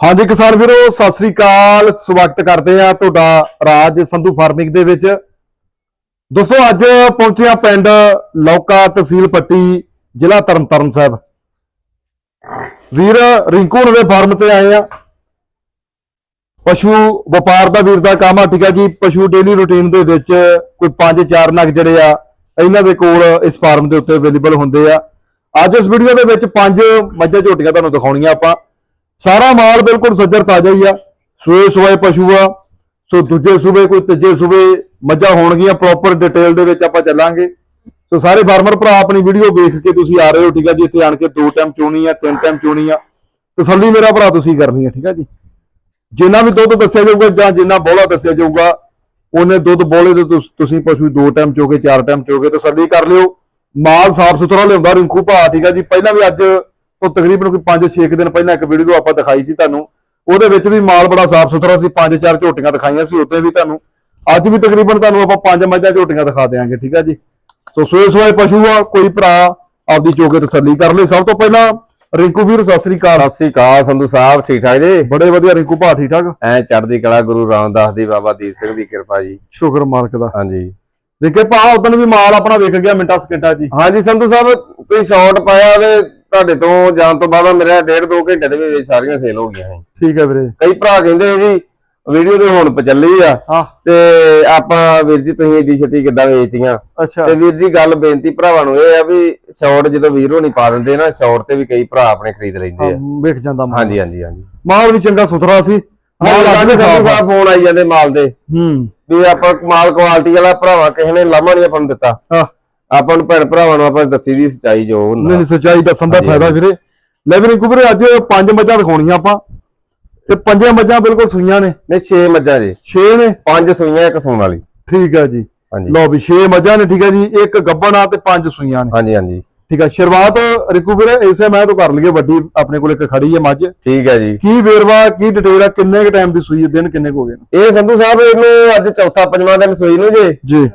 ਹਾਂਜੀ ਕਿਸਾਨ ਵੀਰੋ, ਸਤਿ ਸ੍ਰੀ ਅਕਾਲ। ਸਵਾਗਤ ਕਰਦੇ ਆ ਤੁਹਾਡਾ ਰਾਜ ਸੰਧੂ ਫਾਰਮਿੰਗ ਦੇ ਵਿੱਚ। ਦੋਸਤੋ, ਅੱਜ ਪਹੁੰਚੇ ਆ ਪਿੰਡ ਲੌਕਾ ਤਹਿਸੀਲ ਪੱਟੀ, ਜ਼ਿਲ੍ਹਾ ਤਰਨਤਾਰਨ ਸਾਹਿਬ। ਵੀਰ, ਰਿੰਕੂ ਨਵੇਂ ਫਾਰਮ ਤੇ ਆਏ ਆ ਪਸ਼ੂ ਵਪਾਰ ਦਾ ਵੀਰ ਦਾ ਕੰਮ ਆ, ਠੀਕ ਆ ਜੀ। ਪਸ਼ੂ ਡੇਲੀ ਰੁਟੀਨ ਦੇ ਵਿੱਚ ਕੋਈ 5-4 ਨਗ ਜਿਹੜੇ ਆ, ਇਹਨਾਂ ਦੇ ਕੋਲ ਇਸ ਫਾਰਮ ਦੇ ਉੱਤੇ ਅਵੇਲੇਬਲ ਹੁੰਦੇ ਆ। ਅੱਜ ਇਸ ਵੀਡੀਓ ਦੇ ਵਿੱਚ ਪੰਜ ਮੱਝਾਂ ਝੋਟੀਆਂ ਤੁਹਾਨੂੰ ਦਿਖਾਉਣੀਆਂ ਆਪਾਂ। ਸਾਰਾ ਮਾਲ ਬਿਲਕੁਲ ਸੱਜਰ ਤਾਜ਼ਾ ਹੀ ਆ। ਸੂਏ ਸੂਏ ਪਸ਼ੂ ਆ। ਸੋ ਦੂਜੇ ਸੂਬੇ, ਕੋਈ ਤੀਜੇ ਸੂਬੇ ਮੱਝਾਂ ਹੋਣਗੀਆਂ ਪ੍ਰੋਪਰ ਡਿਟੇਲ ਦੇ ਵਿੱਚ ਆਪਾਂ ਚੱਲਾਂਗੇ। ਸੋ ਸਾਰੇ ਫਾਰਮਰ ਭਰਾ, ਆਪਣੀ ਵੀਡੀਓ ਵੇਖ ਕੇ ਤੁਸੀਂ ਆ ਰਹੇ ਹੋ, ਠੀਕ ਆ ਜੀ? ਇੱਥੇ ਆਣ ਕੇ ਦੋ ਟਾਈਮ ਚੋਣੀ ਆ, ਤਿੰਨ ਟਾਈਮ ਚੋਣੀ ਆ। ਤਸੱਲੀ ਮੇਰਾ ਭਰਾ, ਤੁਸੀਂ ਕਰਨੀ ਆ, ਠੀਕ ਆ ਜੀ? ਜਿੰਨਾ ਵੀ ਦੁੱਧ ਦੱਸਿਆ ਜਾਊਗਾ ਜਾਂ ਜਿੰਨਾ ਬੋਲਾ ਦੱਸਿਆ ਜਾਊਗਾ, ਉਹਨੇ ਦੁੱਧ ਬੋਲੇ ਤੇ ਤੁਸੀਂ ਪਸ਼ੂ ਦੋ ਟਾਈਮ ਚੋਗੇ, ਚਾਰ ਟਾਈਮ ਚੋਗੇ, ਤਸੱਲੀ ਕਰ ਲਿਓ। ਮਾਲ ਸਾਫ਼ ਸੁਥਰਾ ਲਿਆਉਂਦਾ ਰਿੰਕੂ ਭਾ, ਠੀਕ ਆ ਜੀ? ਪਹਿਲਾਂ ਵੀ ਅੱਜ ਤੋਂ ਤਕਰੀਬਨ ਕੋਈ 5-6 ਦਿਨ ਪਹਿਲਾਂ ਇੱਕ ਵੀਡੀਓ ਆਪਾਂ ਦਿਖਾਈ ਸੀ ਤੁਹਾਨੂੰ ਉਹਦੇ ਵਿੱਚ ਵੀ ਮਾਲ ਬੜਾ ਸਾਫ਼ ਸੁਥਰਾ ਸੀ ਪੰਜ ਚਾਰ ਝੋਟੀਆਂ ਦਿਖਾਈਆਂ ਸੀ ਉੱਤੇ ਵੀ ਤੁਹਾਨੂੰ। ਅੱਜ ਵੀ ਤਕਰੀਬਨ ਤੁਹਾਨੂੰ ਆਪਾਂ ਪੰਜ ਮੱਝਾਂ ਝੋਟੀਆਂ ਦਿਖਾ ਦੇਵਾਂਗੇ ਠੀਕ ਆ ਜੀ? ਸੋ ਸੋਏ ਸੋਏ ਪਸ਼ੂ ਆ ਕੋਈ ਭਰਾ ਆਪਦੀ ਚੋਗੇ ਤਸੱਲੀ ਕਰ ਲੈ। ਸਭ ਤੋਂ ਪਹਿਲਾਂ ਰਿੰਕੂ ਵੀਰ ਸਤਿ ਸ੍ਰੀ ਅਕਾਲ। ਸਤਿ ਸ੍ਰੀ ਅਕਾਲ ਸੰਧੂ ਸਾਹਿਬ ਠੀਕ ਠਾਕ ਜੀ? ਬੜੇ ਵਧੀਆ ਰਿੰਕੂ ਭਾ ਠੀਕ ਠਾਕ? ਐ ਚੜ੍ਹਦੀ ਕਲਾ ਗੁਰੂ ਰਾਮਦਾਸ ਦੀ ਬਾਬਾ ਦੀਪ ਸਿੰਘ ਦੀ ਕਿਰਪਾ ਜੀ। ਸ਼ੁਕਰ ਮਾਲਕ ਦਾ। ਹਾਂਜੀ। ਦੇਖੇ ਭਾ ਉਦੋਂ ਵੀ ਮਾਲ ਆਪਣਾ ਵਿਕ ਗਿਆ ਮਿੰਟਾਂ ਸਕਿੰਟਾਂ 'ਚ ਹੀ। ਹਾਂਜੀ ਸੰਧੂ ਸਾਹਿਬ ਤੁਸੀਂ ਸ਼ਾਰਟ ਪਾਇਆ ਉਹਦੇ ਤੁਹਾਡੇ ਤੋਂ ਜਾਣ ਤੋਂ ਬਾਅਦ ਮੇਰਾ ਡੇਢ ਦੋ ਘੰਟੇ ਦੇ ਵਿੱਚ ਸਾਰੀਆਂ ਸੇਲ ਹੋ ਗਈਆਂ ਠੀਕ ਹੈ ਵੀਰੇ। ਕਈ ਭਰਾ ਕਹਿੰਦੇ ਜੀ ਵੀਡੀਓ ਤੇ ਹੁਣ ਪਚੱਲੀ ਆ। ਤੇ ਆਪਾਂ ਵੀਰ ਜੀ ਤੁਸੀਂ ਏਡੀ ਛੇਤੀ ਕਿੱਦਾਂ ਵੇਚਤੀਆਂ? ਤੇ ਵੀਰ ਜੀ ਗੱਲ ਬੇਨਤੀ ਭਰਾਵਾਂ ਨੂੰ ਇਹ ਆ ਵੀ ਸ਼ਾਰਟ ਜਦੋਂ ਵੀਰੋ ਨਹੀਂ ਪਾ ਦਿੰਦੇ ਨਾ ਸ਼ਾਰਟ ਤੇ ਵੀ ਕਈ ਭਰਾ ਆਪਣੇ ਖਰੀਦ ਲੈਂਦੇ ਆ। ਵਿਕ ਜਾਂਦਾ ਮਾਲ। ਹਾਂਜੀ ਹਾਂਜੀ ਹਾਂਜੀ। ਮਾਲ ਵੀ ਚੰਗਾ ਸੁਥਰਾ ਸੀ। ਮਾਲ ਵੀ ਸੰਧੂ ਸਾਫ਼ ਫੋਨ ਆਈ ਜਾਂਦੇ ਮਾਲ ਦੇ। ਹੂੰ। ਵੀ ਆਪਾਂ ਮਾਲ ਕੁਆਲਿਟੀ ਵਾਲਾ ਭਰਾਵਾ ਕਿਸੇ ਨੇ ਲਾਮਾ ਨਹੀਂ ਆਪਾਂ ਨੂੰ ਦਿੱਤਾ। ਆਪਾਂ ਨੂੰ ਭੈਣ ਭਰਾਵਾਂ ਨੂੰ ਆਪਾਂ ਦੱਸੀ ਦੀ ਸਚਾਈ ਜੋ ਹੁੰਦਾ। ਨਹੀਂ ਸੱਚਾਈ ਦੱਸਣ ਦਾ ਫਾਇਦਾ ਵੀਰੇ। ਲੈ ਵੀਰੇ ਵੀਰੇ ਅੱਜ ਪੰਜ ਮੱਝਾਂ ਦਿਖਾਉਣੀਆਂ ਆਪਾਂ। ਤੇ ਪੰਜੇ ਮੱਝਾਂ ਬਿਲਕੁਲ ਸੂਈਆਂ ਨੇ। ਨਹੀਂ 6 ਮੱਝਾਂ ਜੀ। 6 ਨੇ? ਪੰਜ ਸੂਈਆਂ ਇੱਕ ਸੂਣ ਵਾਲੀ। ਠੀਕ ਹੈ ਜੀ। ਹਾਂਜੀ। ਲਓ ਵੀ 6 ਮੱਝਾਂ ਨੇ ਠੀਕ ਹੈ ਜੀ। ਇੱਕ ਗੱਬਣ ਤੇ ਪੰਜ ਸੂਈਆਂ ਨੇ। ਹਾਂਜੀ ਹਾਂਜੀ। ਠੀਕ ਹੈ ਸ਼ੁਰੂਆਤ ਰਿੰਕੂ ਵੀਰੇ ਇਸੇ ਮੈਂ ਤੋਂ ਕਰ ਲਈਏ। ਵੱਡੀ ਆਪਣੇ ਕੋਲ ਇੱਕ ਖੜੀ ਹੈ ਮੱਝ। ਠੀਕ ਹੈ ਜੀ। ਕੀ ਵੇਰਵਾ ਕੀ ਡਿਟੇਲ ਆ ਕਿੰਨੇ ਕ ਟਾਈਮ ਦੀ ਸੂਈ ਦਿਨ ਕਿੰਨੇ ਕੁ ਹੋ ਗਏ ਇਹ ਸੰਧੂ ਸਾਹਿਬ ਇਹਨੂੰ ਅੱਜ ਚੌਥਾ ਪੰਜਵਾਂ ਦਿਨ ਸੂਈ ਨੂੰ ਜੇ। ਜੀ।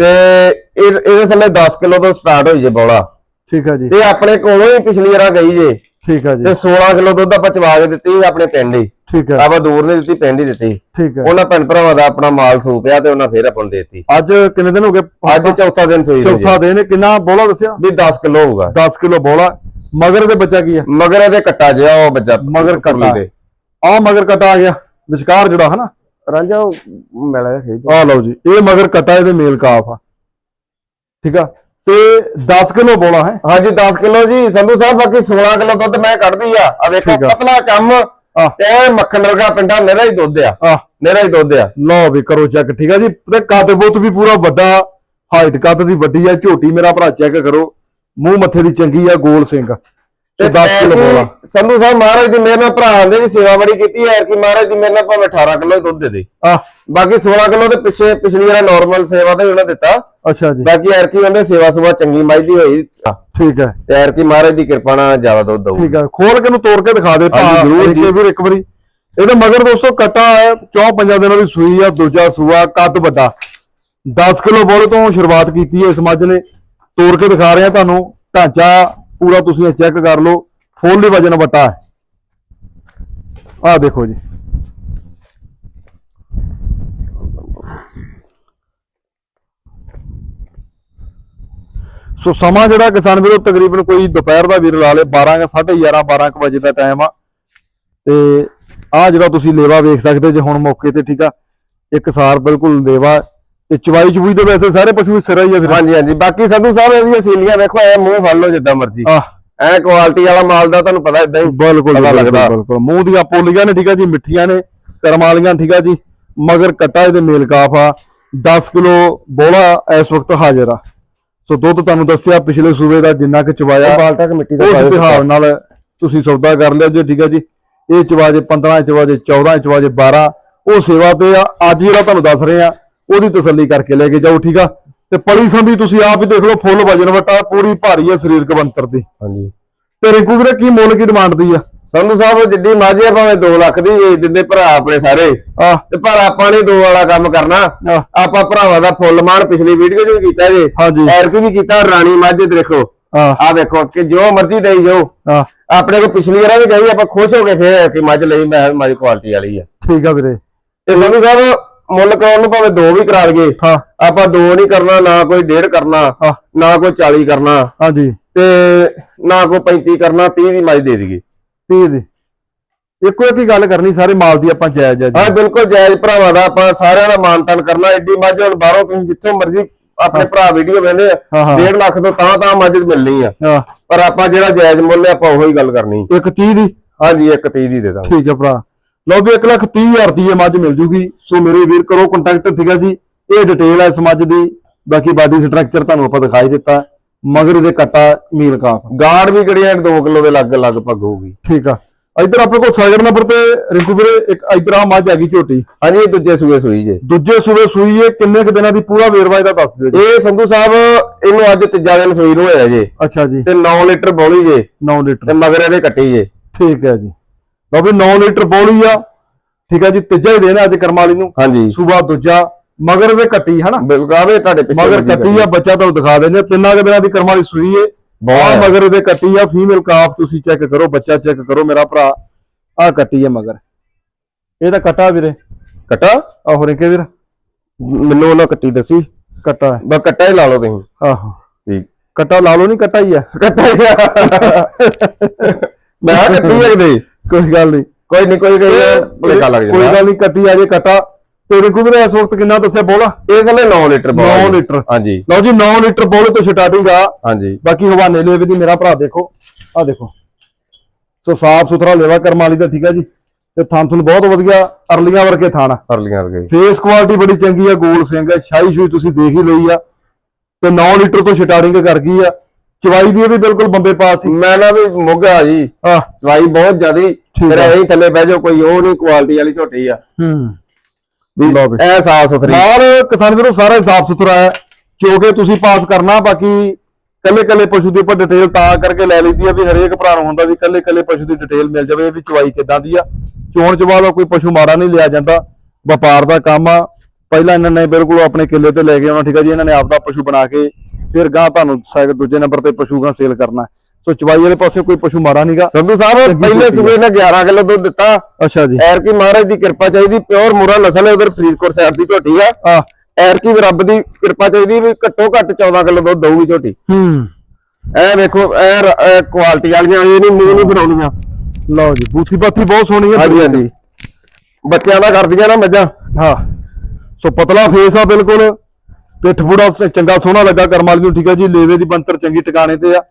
ਤੇ ਇਹ ਇਹਦੇ ਥੱਲੇ 10 ਕਿਲੋ ਤੋਂ ਸਟਾਰਟ ਹੋਈ ਜੇ ਬੌਲਾ। ਠੀਕ ਹੈ ਜੀ। ਇਹ ਆਪਣੇ ਕੋਲੋਂ ਹੀ ਪਿਛਲੀ ਵਾਰ ਗਈ ਜੇ। ਠੀਕ ਹੈ ਜੀ। ਤੇ 16 ਕਿਲੋ ਦੁੱਧ ਆਪਾਂ ਚਵਾ ਕੇ ਦਿੱਤੀ ਆਪਣੇ ਪਿੰਡ ਹੀ। ਠੀਕ ਹੈ ਆਪਾਂ ਦੂਰ ਨਹੀਂ ਦਿੱਤੀ ਪਿੰਡ ਹੀ ਦਿੱਤੀ। ਠੀਕ ਹੈ ਉਹਨਾਂ ਭੈਣ ਭਰਾਵਾਂ ਦਾ ਆਪਣਾ ਮਾਲ ਸੂਪਿਆ ਤੇ ਉਹਨਾਂ ਫੇਰ ਆਪਾਂ ਨੂੰ ਦੇਤੀ। ਅੱਜ ਕਿੰਨੇ ਦਿਨ ਹੋ ਗਏ? ਅੱਜ ਚੌਥਾ ਦਿਨ ਸੂਈ। ਚੌਥਾ ਦਿਨ ਕਿੰਨਾ ਬੋਲਾ ਦੱਸਿਆ? ਵੀ 10 ਕਿਲੋ ਹੋਊਗਾ। 10 ਕਿਲੋ ਬੋਲਾ। ਮਗਰ ਦੇ ਬੱਚਾ ਕੀ ਹੈ ਮਗਰ ਇਹਦੇ ਕੱਟਾ ਜਿਹਾ ਉਹ ਬੱਚਾ ਮਗਰ ਕੱਟਾ। ਤੇ ਆ ਮਗਰ ਕਟਾ ਆ ਗਿਆ। ਵਿਚਕਾਰ ਜਿਹੜਾ ਹਨਾ? ਰਾਂਝਾ ਉਹ ਮੈਲਾ ਜਿਹਾ ਖੇਡ ਆ ਲਓ ਜੀ ਇਹ ਮਗਰ ਕਟਾ ਇਹਦੇ ਮੇਲ ਕਾਫ ਆ। ਠੀਕ ਆ? ਤੇ 10 ਕਿਲੋ ਬੋਲਾ ਹੈ। ਹਾਂਜੀ 10 ਕਿਲੋ ਜੀ। ਸੰਧੂ ਸਾਹਿਬ ਬਾਕੀ 16 ਕਿਲੋ ਦੁੱਧ ਮੈਂ ਕੱਢਦੀ ਆ। ਆ ਵੇਖੋ ਠੀਕ ਆ। ਪਤਲਾ ਚੰਮ ਆ। ਇਹ ਮੱਖਣ ਵਰਗਾ ਪਿੰਡਾ ਮੇਰਾ ਹੀ ਦੁੱਧ ਆ। ਆ। ਮੇਰਾ ਹੀ ਦੁੱਧ ਆ। ਲਓ ਵੀ ਕਰੋ ਚੈੱਕ ਠੀਕ ਆ ਜੀ? ਤੇ ਕੱਦ ਬੁੱਤ ਵੀ ਪੂਰਾ ਵੱਡਾ ਹਾਈਟ ਕੱਦ ਦੀ ਵੱਡੀ ਆ। ਝੋਟੀ ਮੇਰਾ ਭਰਾ ਚੈੱਕ ਕਰੋ। ਮੂੰਹ ਮੱਥੇ ਦੀ ਚੰਗੀ ਆ ਗੋਲ ਸਿੰਘ। ਤੇ 10 ਕਿਲੋ ਐਤਕੀ ਬੋਲਾ। ਸੰਧੂ ਸਾਹਿਬ ਮਹਾਰਾਜ ਦੀ ਮੇਰੇ ਨਾਲ ਭਰਾ ਦੇ ਵੀ ਸੇਵਾ ਬੜੀ ਕੀਤੀ ਹੈ ਕਿ ਮਹਾਰਾਜ ਦੀ ਮੇਰੇ ਨਾਲ ਭਾਵੇਂ 18 ਕਿਲੋ ਹੀ ਦੁੱਧ ਦੇ ਦੇ। ਆ ਬਾਕੀ 16 ਕਿਲੋ ਦੇ ਪਿੱਛੇ ਪਿਛਲੀ ਵਾਰ ਨਾਰਮਲ ਸੇਵਾ ਤੇ ਉਹਨਾਂ ਦਿੱਤਾ। ਅੱਛਾ ਜੀ। ਬਾਕੀ ਐਰਕੀ ਉਹਦੇ ਸੇਵਾ ਸੁਭਾ ਚੰਗੀ ਮਾਈ ਦੀ ਹੋਈ ਠੀਕ ਹੈ। ਤੇ ਐਰਕੀ ਮਹਾਰਾਜ ਦੀ ਕਿਰਪਾ ਨਾਲ ਜ਼ਿਆਦਾ ਦੁੱਧ ਦਊ। ਠੀਕ ਆ ਖੋਲ ਕੇ ਨੂੰ ਤੋੜ ਕੇ ਦਿਖਾ ਦੇ ਭਾ ਜ਼ਰੂਰ ਜੀ। ਇੱਕ ਵੀਰ ਇੱਕ ਵਾਰੀ। ਇਹਦੇ ਮਗਰ ਦੋਸਤੋ ਕਟਾ ਹੈ ਚੌ ਪੰਜਾਂ ਦਿਨਾਂ ਦੀ ਸੂਈ ਆ ਦੂਜਾ ਸੂਆ ਕੱਦ ਵੱਡਾ। 10 ਕਿਲੋ ਬੋਲ ਤੋਂ ਸ਼ੁਰੂਆਤ ਕੀਤੀ ਹੈ ਇਸ ਮੱਝ ਨੇ। ਤੋੜ ਕੇ ਦਿਖਾ ਰਹੇ ਤੁਹਾਨੂੰ ਢਾਂਚਾ ਪੂਰਾ ਤੁਸੀਂ ਇਹ ਚੈੱਕ ਕਰ ਲਓ। ਫੁੱਲ ਹੀ ਵਜਨ ਵੱਟਾ ਹੈ। ਆਹ ਦੇਖੋ ਜੀ। ਸੋ ਸਮਾਂ ਜਿਹੜਾ ਕਿਸਾਨ ਵੀਰੋ, ਤਕਰੀਬਨ ਕੋਈ ਦੁਪਹਿਰ ਦਾ ਵੀਰ ਲਾ ਲੇ 12 ਜਾਂ 11:30 12 ਕੁ ਵਜੇ ਦਾ ਟਾਈਮ ਆ। ਤੇ ਆ ਜਿਹੜਾ ਤੁਸੀਂ ਲੇਵਾ ਵੇਖ ਸਕਦੇ ਜੇ ਹੁਣ ਮੌਕੇ ਤੇ, ਠੀਕ ਆ? ਇੱਕ ਸਾਰ ਬਿਲਕੁਲ ਲੇਵਾ ਤੇ ਚਵਾਈ ਚਬੂਈ ਦੇ ਵੈਸੇ ਸਾਰੇ ਪਸ਼ੂ ਸਿਰਾ ਹੀ ਆ ਵੀਰ ਹਾਂਜੀ ਹਾਂਜੀ। ਬਾਕੀ ਸੰਧੂ ਸਾਹਿਬ ਇਹਦੀਆਂ ਸੀਲੀਆਂ ਵੇਖੋ ਐ ਮੂੰਹ ਫੜ ਲਓ ਜਿੱਦਾਂ ਮਰਜ਼ੀ। ਆ ਐ ਕੁਆਲਿਟੀ ਵਾਲਾ ਮਾਲ ਦਾ ਤੁਹਾਨੂੰ ਪਤਾ ਇਦਾਂ ਹੀ ਬਿਲਕੁਲ ਪਤਾ ਲੱਗਦਾ। ਬਿਲਕੁਲ। ਮੂੰਹ ਦੀਆਂ ਪੋਲੀਆਂ ਨੇ ਠੀਕ ਆ ਜੀ ਮਿੱਠੀਆਂ ਨੇ ਕਰਮ ਵਾਲੀਆਂ ਠੀਕ ਆ ਜੀ। ਮਗਰ ਕਟਾ ਇਹਦੇ ਮੇਲ ਕਾਫ ਆ। 10 ਕਿਲੋ ਬੋਲਾ ਇਸ ਵਕਤ ਹਾਜ਼ਰ ਆ। ਸੋ ਦੁੱਧ ਤੁਹਾਨੂੰ ਦੱਸਿਆ ਪਿਛਲੇ ਸੂਬੇ ਦਾ ਜਿੰਨਾ ਕਿ ਚਵਾਇਆ। ਬਾਲ ਤੱਕ ਮਿੱਟੀ ਦਾ ਉਸ ਹਿਸਾਬ ਨਾਲ ਤੁਸੀਂ ਸੌਦਾ ਕਰ ਲਿਓ ਜੀ ਠੀਕ ਹੈ ਜੀ। ਇਹ ਚਵਾਜੇ 15 ਚਵਾਜੇ 14 ਚਵਾਜੇ 12 ਉਹ ਸੇਵਾ ਤੇ ਆ। ਅੱਜ ਜਿਹੜਾ ਤੁਹਾਨੂੰ ਦੱਸ ਰਹੇ ਆ ਉਹਦੀ ਤਸੱਲੀ ਕਰਕੇ ਲੈ ਕੇ ਜਾਓ ਠੀਕ ਆ? ਤੇ ਪਲੀ ਸੰਭੀ ਤੁਸੀਂ ਆਪ ਹੀ ਦੇਖ ਲਓ ਫੁੱਲ ਵਜਨ ਵਟਾ ਪੂਰੀ ਭਾਰੀ ਆ ਸਰੀਰਕ ਬੰਤਰ ਦੀ। ਹਾਂਜੀ। ਤੇ ਰਿੰਕੂ ਵੀਰੇ ਕੀ ਮੁੱਲ ਕੀ ਡਿਮਾਂਡ ਦੀ ਆ? ਸੰਧੂ ਸਾਹਿਬ ਜਿੱਡੀ ਮਾਝੀ ਆ ਭਾਵੇਂ 2 ਲੱਖ ਦੀ ਵੇਚ ਦਿੰਦੇ ਭਰਾ ਆਪਣੇ ਸਾਰੇ। ਆ ਤੇ ਪਰ ਆਪਾਂ ਨੇ ਦੋ ਵਾਲਾ ਕੰਮ ਕਰਨਾ। ਆਪਾਂ ਭਰਾਵਾਂ ਦਾ ਫੁੱਲ ਮਾਨ ਪਿਛਲੀ ਵੀਡੀਓ 'ਚ ਵੀ ਕੀਤਾ ਜੇ। ਹਾਂਜੀ। ਐਰਕੀ ਵੀ ਕੀਤਾ ਰਾਣੀ ਮਾਝੇ ਦੇਖੋ। ਆ ਆ ਦੇਖੋ ਕਿ ਜੋ ਮਰਜ਼ੀ ਦੇਈ ਜਾਓ। ਆ ਆਪਣੇ ਕੋ ਪਿਛਲੀ ਵਾਰ ਵੀ ਗਈ ਆਪਾਂ ਖੁਸ਼ ਹੋ ਕੇ ਫੇਰ ਕਿ ਮੱਝ ਲਈ ਮੈਂ ਮੱਝ ਕੁਆਲਿਟੀ ਵਾਲੀ ਆ। ਠੀਕ ਆ ਵੀਰੇ। ਤੇ ਸੰਧੂ ਸਾਹਿਬ ਮੁੱਲ ਕਰਾਉਣ ਨੂੰ ਭਾਵੇਂ ਦੋ ਵੀ ਕਰਾ ਲਈਏ ਹਾਂ। ਆਪਾਂ ਦੋ ਨਹੀਂ ਕਰਨਾ ਨਾ ਕੋਈ ਡੇਢ ਕਰਨਾ ਹਾਂ। ਨਾ ਕੋਈ 40 ਕਰਨਾ। ਹਾਂਜੀ। ਤੇ ਨਾ ਕੋਈ 35 ਕਰਨਾ 30 ਦੀ ਮੱਝ ਦੇ ਦਈਏ। 30 ਦੀ। ਇੱਕੋ ਇੱਕ ਹੀ ਗੱਲ ਕਰਨੀ ਸਾਰੇ ਮਾਲ ਦੀ ਆਪਾਂ ਜਾਇਜ਼ ਜੀ। ਹਾਂ ਬਿਲਕੁਲ ਜਾਇਜ਼ ਭਰਾਵਾਂ ਦਾ ਆਪਾਂ ਸਾਰਿਆਂ ਦਾ ਮਾਨਤਾਨ ਕਰਨਾ ਐਡੀ ਮੱਝ ਹੁਣ ਬਾਹਰੋਂ ਤੁਸੀਂ ਜਿੱਥੋਂ ਮਰਜ਼ੀ ਆਪਣੇ ਭਰਾ ਵੀਡੀਓ ਵੇਂਦੇ ਆ ਹਾਂ, ਹਾਂ। 1.5 ਲੱਖ ਤੋਂ ਤਾਂ ਤਾਂ ਮੱਝ ਮਿਲਣੀ ਆ। ਹਾਂ। ਪਰ ਆਪਾਂ ਜਿਹੜਾ ਜਾਇਜ਼ ਮੁੱਲ ਹੈ ਆਪਾਂ ਉਹੀ ਗੱਲ ਕਰਨੀ। ਇੱਕ 30 ਦੀ? ਹਾਂਜੀ ਇੱਕ 30 ਦੀ ਦੇ ਦਾਂਗੇ। ਠੀਕ ਹੈ ਭਰਾ। ਲਓ ਵੀ 1 ਲੱਖ 30 ਹਜ਼ਾਰ ਦੀ ਇਹ ਮੱਝ ਮਿਲ ਜੂਗੀ। ਸੋ ਮੇਰੇ ਵੀਰ ਕਰੋ ਕੰਟੈਕਟ ਠੀਕ ਹੈ ਜੀ? ਇਹ ਡਿਟੇਲ ਹੈ ਇਸ ਮੱਝ ਦੀ। ਬਾਕੀ ਬਾਡੀ ਸਟਰਕਚਰ ਤੁਹਾਨੂੰ ਆਪਾਂ ਦਿਖਾਈ ਦਿੱਤਾ। ਮਗਰ ਇਹਦੇ ਕੱਟਾ ਮੀਲ ਕਾਫ। ਗਾਰਡ ਵੀ ਕਿਹੜੀਆਂ 2 ਕਿਲੋ ਦੇ ਲੱਗ ਲਗਭਗ ਹੋਊਗੀ। ਠੀਕ ਆ। ਇੱਧਰ ਆਪਣੇ ਕੋਲ ਸਾਗਰ ਨੰਬਰ ਤੇ ਰਿੰਕੂ ਵੀਰੇ ਇੱਕ ਇੱਧਰ ਆ ਮੱਝ ਹੈਗੀ ਝੋਟੀ। ਹਾਂਜੀ ਇਹ ਦੂਜੇ ਸੂਏ ਸੂਈ ਜੇ। ਦੂਜੇ ਸੂਵੇ ਸੂਈ ਹੈ ਕਿੰਨੇ ਕੁ ਦਿਨਾਂ ਦੀ ਪੂਰਾ ਵੇਰਵਾ ਇਹਦਾ ਦੱਸ ਦਿਓ ਜੀ। ਇਹ ਸੰਧੂ ਸਾਹਿਬ ਇਹਨੂੰ ਅੱਜ ਤੀਜਾ ਦਿਨ ਸੂਈ ਨੂੰ ਹੋਇਆ ਜੇ। ਅੱਛਾ ਜੀ। ਤੇ 9 ਲੀਟਰ ਬੋਲੀ ਜੇ। 9 ਤੇ ਲੀਟਰ ਮਗਰ ਇਹਦੇ ਕੱਟੀ ਜੇ। ਠੀਕ ਹੈ ਜੀ। ਲਓ ਵੀ 9 ਲੀਟਰ ਬੋਲੀ ਆ। ਠੀਕ ਹੈ ਜੀ ਤੀਜਾ ਹੀ ਹੈ ਅੱਜ ਕਰਮਾਲੀ ਨੂੰ। ਹਾਂਜੀ। ਸੂਬਾ ਦੂਜਾ ਮਗਰ ਦੇ ਕੱਟੀ ਹਨਾ? ਬਿਲਕੁਲ ਆਵੇ ਤੁਹਾਡੇ ਪਿੱਛੇ ਮਗਰ ਕੱਟੀ ਆ ਬੱਚਾ ਤੁਹਾਨੂੰ ਦਿਖਾ ਦਿੰਦੇ ਆ। ਤਿੰਨਾਂ ਕੁ ਦਿਨਾਂ ਦੀ ਕਰਮਾਲੀ ਸੂਈ ਏ। ਬਹੁਤ ਆ। ਮਗਰ ਇਹਦੇ ਕੱਟੀ ਆ ਫੀਮੇਲ ਕਾਫ ਤੁਸੀਂ ਚੈੱਕ ਕਰੋ ਬੱਚਾ ਚੈੱਕ ਕਰੋ ਮੇਰਾ ਭਰਾ। ਆ ਕੱਟੀ ਆ ਮਗਰ। ਇਹ ਤਾਂ ਕੱਟਾ ਵੀਰੇ। ਕੱਟਾ? ਆ ਹੋਰੇ ਕੇ ਵੀਰ। ਮੈਨੂੰ ਉਹਨਾਂ ਕੱਟੀ ਦੱਸੀ। ਕੱਟਾ। ਬਸ ਕੱਟਾ ਹੀ ਲਾ ਲਓ ਤੁਸੀਂ। ਆਹੋ। ਠੀਕ। ਕੱਟਾ ਲਾ ਲਓ ਨਹੀਂ ਕੱਟਾ ਹੀ ਆ। ਕੱਟਾ ਹੀ ਆ। ਮੈਂ ਕੱਟੀ ਲੱਗਦੇ ਕੋਈ ਗੱਲ ਨਹੀਂ। ਕੋਈ ਨਹੀਂ ਕੋਈ ਕੋਈ ਭੁਲੇਖਾ ਲੱਗ ਕੋਈ ਜਾਂਦਾ। ਗੱਲ ਨਹੀਂ ਕੱਟੀ ਆ ਜੇ ਕੱਟਾ। ਤੇ ਦੇਖੋ ਵੀਰੇ ਇਸ ਵਕਤ ਕਿੰਨਾ ਦੱਸਿਆ ਬੋਲਾ? ਇਹ ਥੱਲੇ 9 ਲੀਟਰ 9 ਬੋਲ ਲੀਟਰ। ਹਾਂਜੀ। ਲਓ ਜੀ 9 ਲੀਟਰ ਬੋਲੇ ਤੋਂ ਸਟਾਰਟਿੰਗ ਆ। ਹਾਂਜੀ। ਬਾਕੀ ਹਵਾਨੇ ਲੇਵੇ ਦੀ ਮੇਰਾ ਭਰਾ ਦੇਖੋ। ਆ ਦੇਖੋ। ਸੋ ਸਾਫ਼ ਸੁਥਰਾ ਲੇਵਾ ਕਰਮਾਲੀ ਦਾ ਠੀਕ ਆ ਜੀ? ਤੇ ਥਾਂ ਤੁਹਾਨੂੰ ਬਹੁਤ ਵਧੀਆ ਅਰਲੀਆਂ ਵਰਗੇ ਥਾਣਾ ਪਰਲੀਆਂ ਵਰਗੇ। ਫੇਸ ਕੁਆਲਿਟੀ ਬੜੀ ਚੰਗੀ ਆ ਗੋਲ ਸਿੰਘ ਸ਼ਾਈ ਸ਼ੂਈ ਤੁਸੀਂ ਦੇਖ ਹੀ ਲਈ ਆ। ਤੇ 9 ਲੀਟਰ ਤੋਂ ਸਟਾਰਟਿੰਗ ਕਰ ਗਈ ਆ। ਚਵਾਈ ਦੀ ਵੀ ਬਿਲਕੁਲ ਬੰਬੇ ਪਾਸ ਸੀ। ਮੈਂ ਨਾ ਵੀ ਮੁੱਗਾ ਜੀ। ਆ ਚਵਾਈ ਬਹੁਤ ਜ਼ਿਆਦੀ। ਫਿਰ। ਐਂ ਹੀ ਥੱਲੇ ਬਹਿ ਜਾਓ ਕੋਈ ਉਹ ਨਹੀਂ ਕੁਆਲਿਟੀ ਵਾਲੀ ਝੋਟੀ ਆ। ਹੂੰ। ਵੀ। ਐ ਸਾਫ਼ ਸੁਥਰੀ। ਨਾਲ ਕਿਸਾਨ ਵੀਰੋ ਸਾਰਾ ਸਾਫ਼ ਸੁਥਰਾ ਹੈ। ਜੋ ਕਿ ਤੁਸੀਂ ਪਾਸ ਕਰਨਾ ਬਾਕੀ ਕੱਲੇ ਕੱਲੇ ਪਸ਼ੂ ਦੀ ਉੱਪਰ ਡਿਟੇਲ ਤਾਂ ਕਰਕੇ ਲੈ ਲਈਦੀ ਆ ਵੀ ਹਰੇਕ ਭਰਾ ਨੂੰ ਹੁੰਦਾ ਵੀ ਕੱਲੇ ਕੱਲੇ ਪਸ਼ੂ ਦੀ ਡਿਟੇਲ ਮਿਲ ਜਾਵੇ ਵੀ ਚਵਾਈ ਕਿੱਦਾਂ ਦੀ ਆ। ਚੋਣ ਚਵਾ ਦਾ ਕੋਈ ਪਸ਼ੂ ਮਾੜਾ ਨਹੀਂ ਲਿਆ ਜਾਂਦਾ। ਵਪਾਰ ਦਾ ਕੰਮ ਆ। ਪਹਿਲਾਂ ਇਹਨਾਂ ਨੇ ਬਿਲਕੁਲ ਆਪਣੇ ਕਿੱਲੇ ਤੇ ਲੈ ਕੇ ਆਉਣਾ ਠੀਕ ਆ ਜੀ। ਇਹਨਾਂ ਨੇ ਆਪਦਾ ਪਸ਼ੂ ਬਣਾ ਕੇ ਫਿਰ ਗਾਂ ਤੁਹਾਨੂੰ ਸਾਈਡ ਦੂਜੇ ਨੰਬਰ ਤੇ ਪਸ਼ੂ ਗਾਂ ਸੇਲ ਕਰਨਾ ਸੋ ਚਵਾਈ ਵਾਲੇ ਪਾਸੇ ਕੋਈ ਪਸ਼ੂ ਮਾੜਾ ਨਹੀਂਗਾ ਸੰਧੂ ਸਾਹਿਬ ਪਹਿਲੇ ਸੂਏ ਨੇ 11 ਕਿਲੋ ਦੁੱਧ ਦਿੱਤਾ। ਅੱਛਾ ਜੀ। ਐਰ ਕੀ ਮਹਾਰਾਜ ਦੀ ਕਿਰਪਾ ਚਾਹੀਦੀ ਪਿਓਰ ਮੁਰਾ ਨਸਲ ਹੈ ਉਧਰ ਫਰੀਦਕੋਟ ਸਾਈਡ ਦੀ ਝੋਟੀ ਆ। ਆ ਐਰ ਕੀ ਵੀ ਰੱਬ ਦੀ ਕਿਰਪਾ ਚਾਹੀਦੀ ਵੀ ਘੱਟੋ ਘੱਟ 14 ਕਿਲੋ ਦੁੱਧ ਦਊਗੀ ਝੋਟੀ। ਹੂੰ। ਐ ਵੇਖੋ ਐ ਕੁਆਲਿਟੀ ਵਾਲੀਆਂ ਇਹ ਨਹੀਂ ਮੂੰਹ ਨਹੀਂ ਬਣਾਉਣੀਆਂ। ਲਓ ਜੀ ਬੂਥੀ ਬਾਥੀ ਬਹੁਤ ਸੋਹਣੀ ਹੈ। ਹਾਂਜੀ ਹਾਂਜੀ। ਬੱਚਿਆਂ ਦਾ ਕਰਦੀਆਂ ਨਾ ਮੱਝਾਂ। ਹਾਂ। ਸੋ ਪਤਲਾ ਫੇਸ ਆ ਬਿਲਕੁਲ। ਪਿੱਠ ਪੂੜਾ ਚੰਗਾ ਸੋਹਣਾ ਲੱਗਾ ਕਰਮਾਲੀ ਨੂੰ, ਠੀਕ ਹੈ ਜੀ, ਲੇਵੇ ਦੀ ਬੰਤਰ ਚੰਗੀ ਟਿਕਾਣੇ ਤੇ ਆ।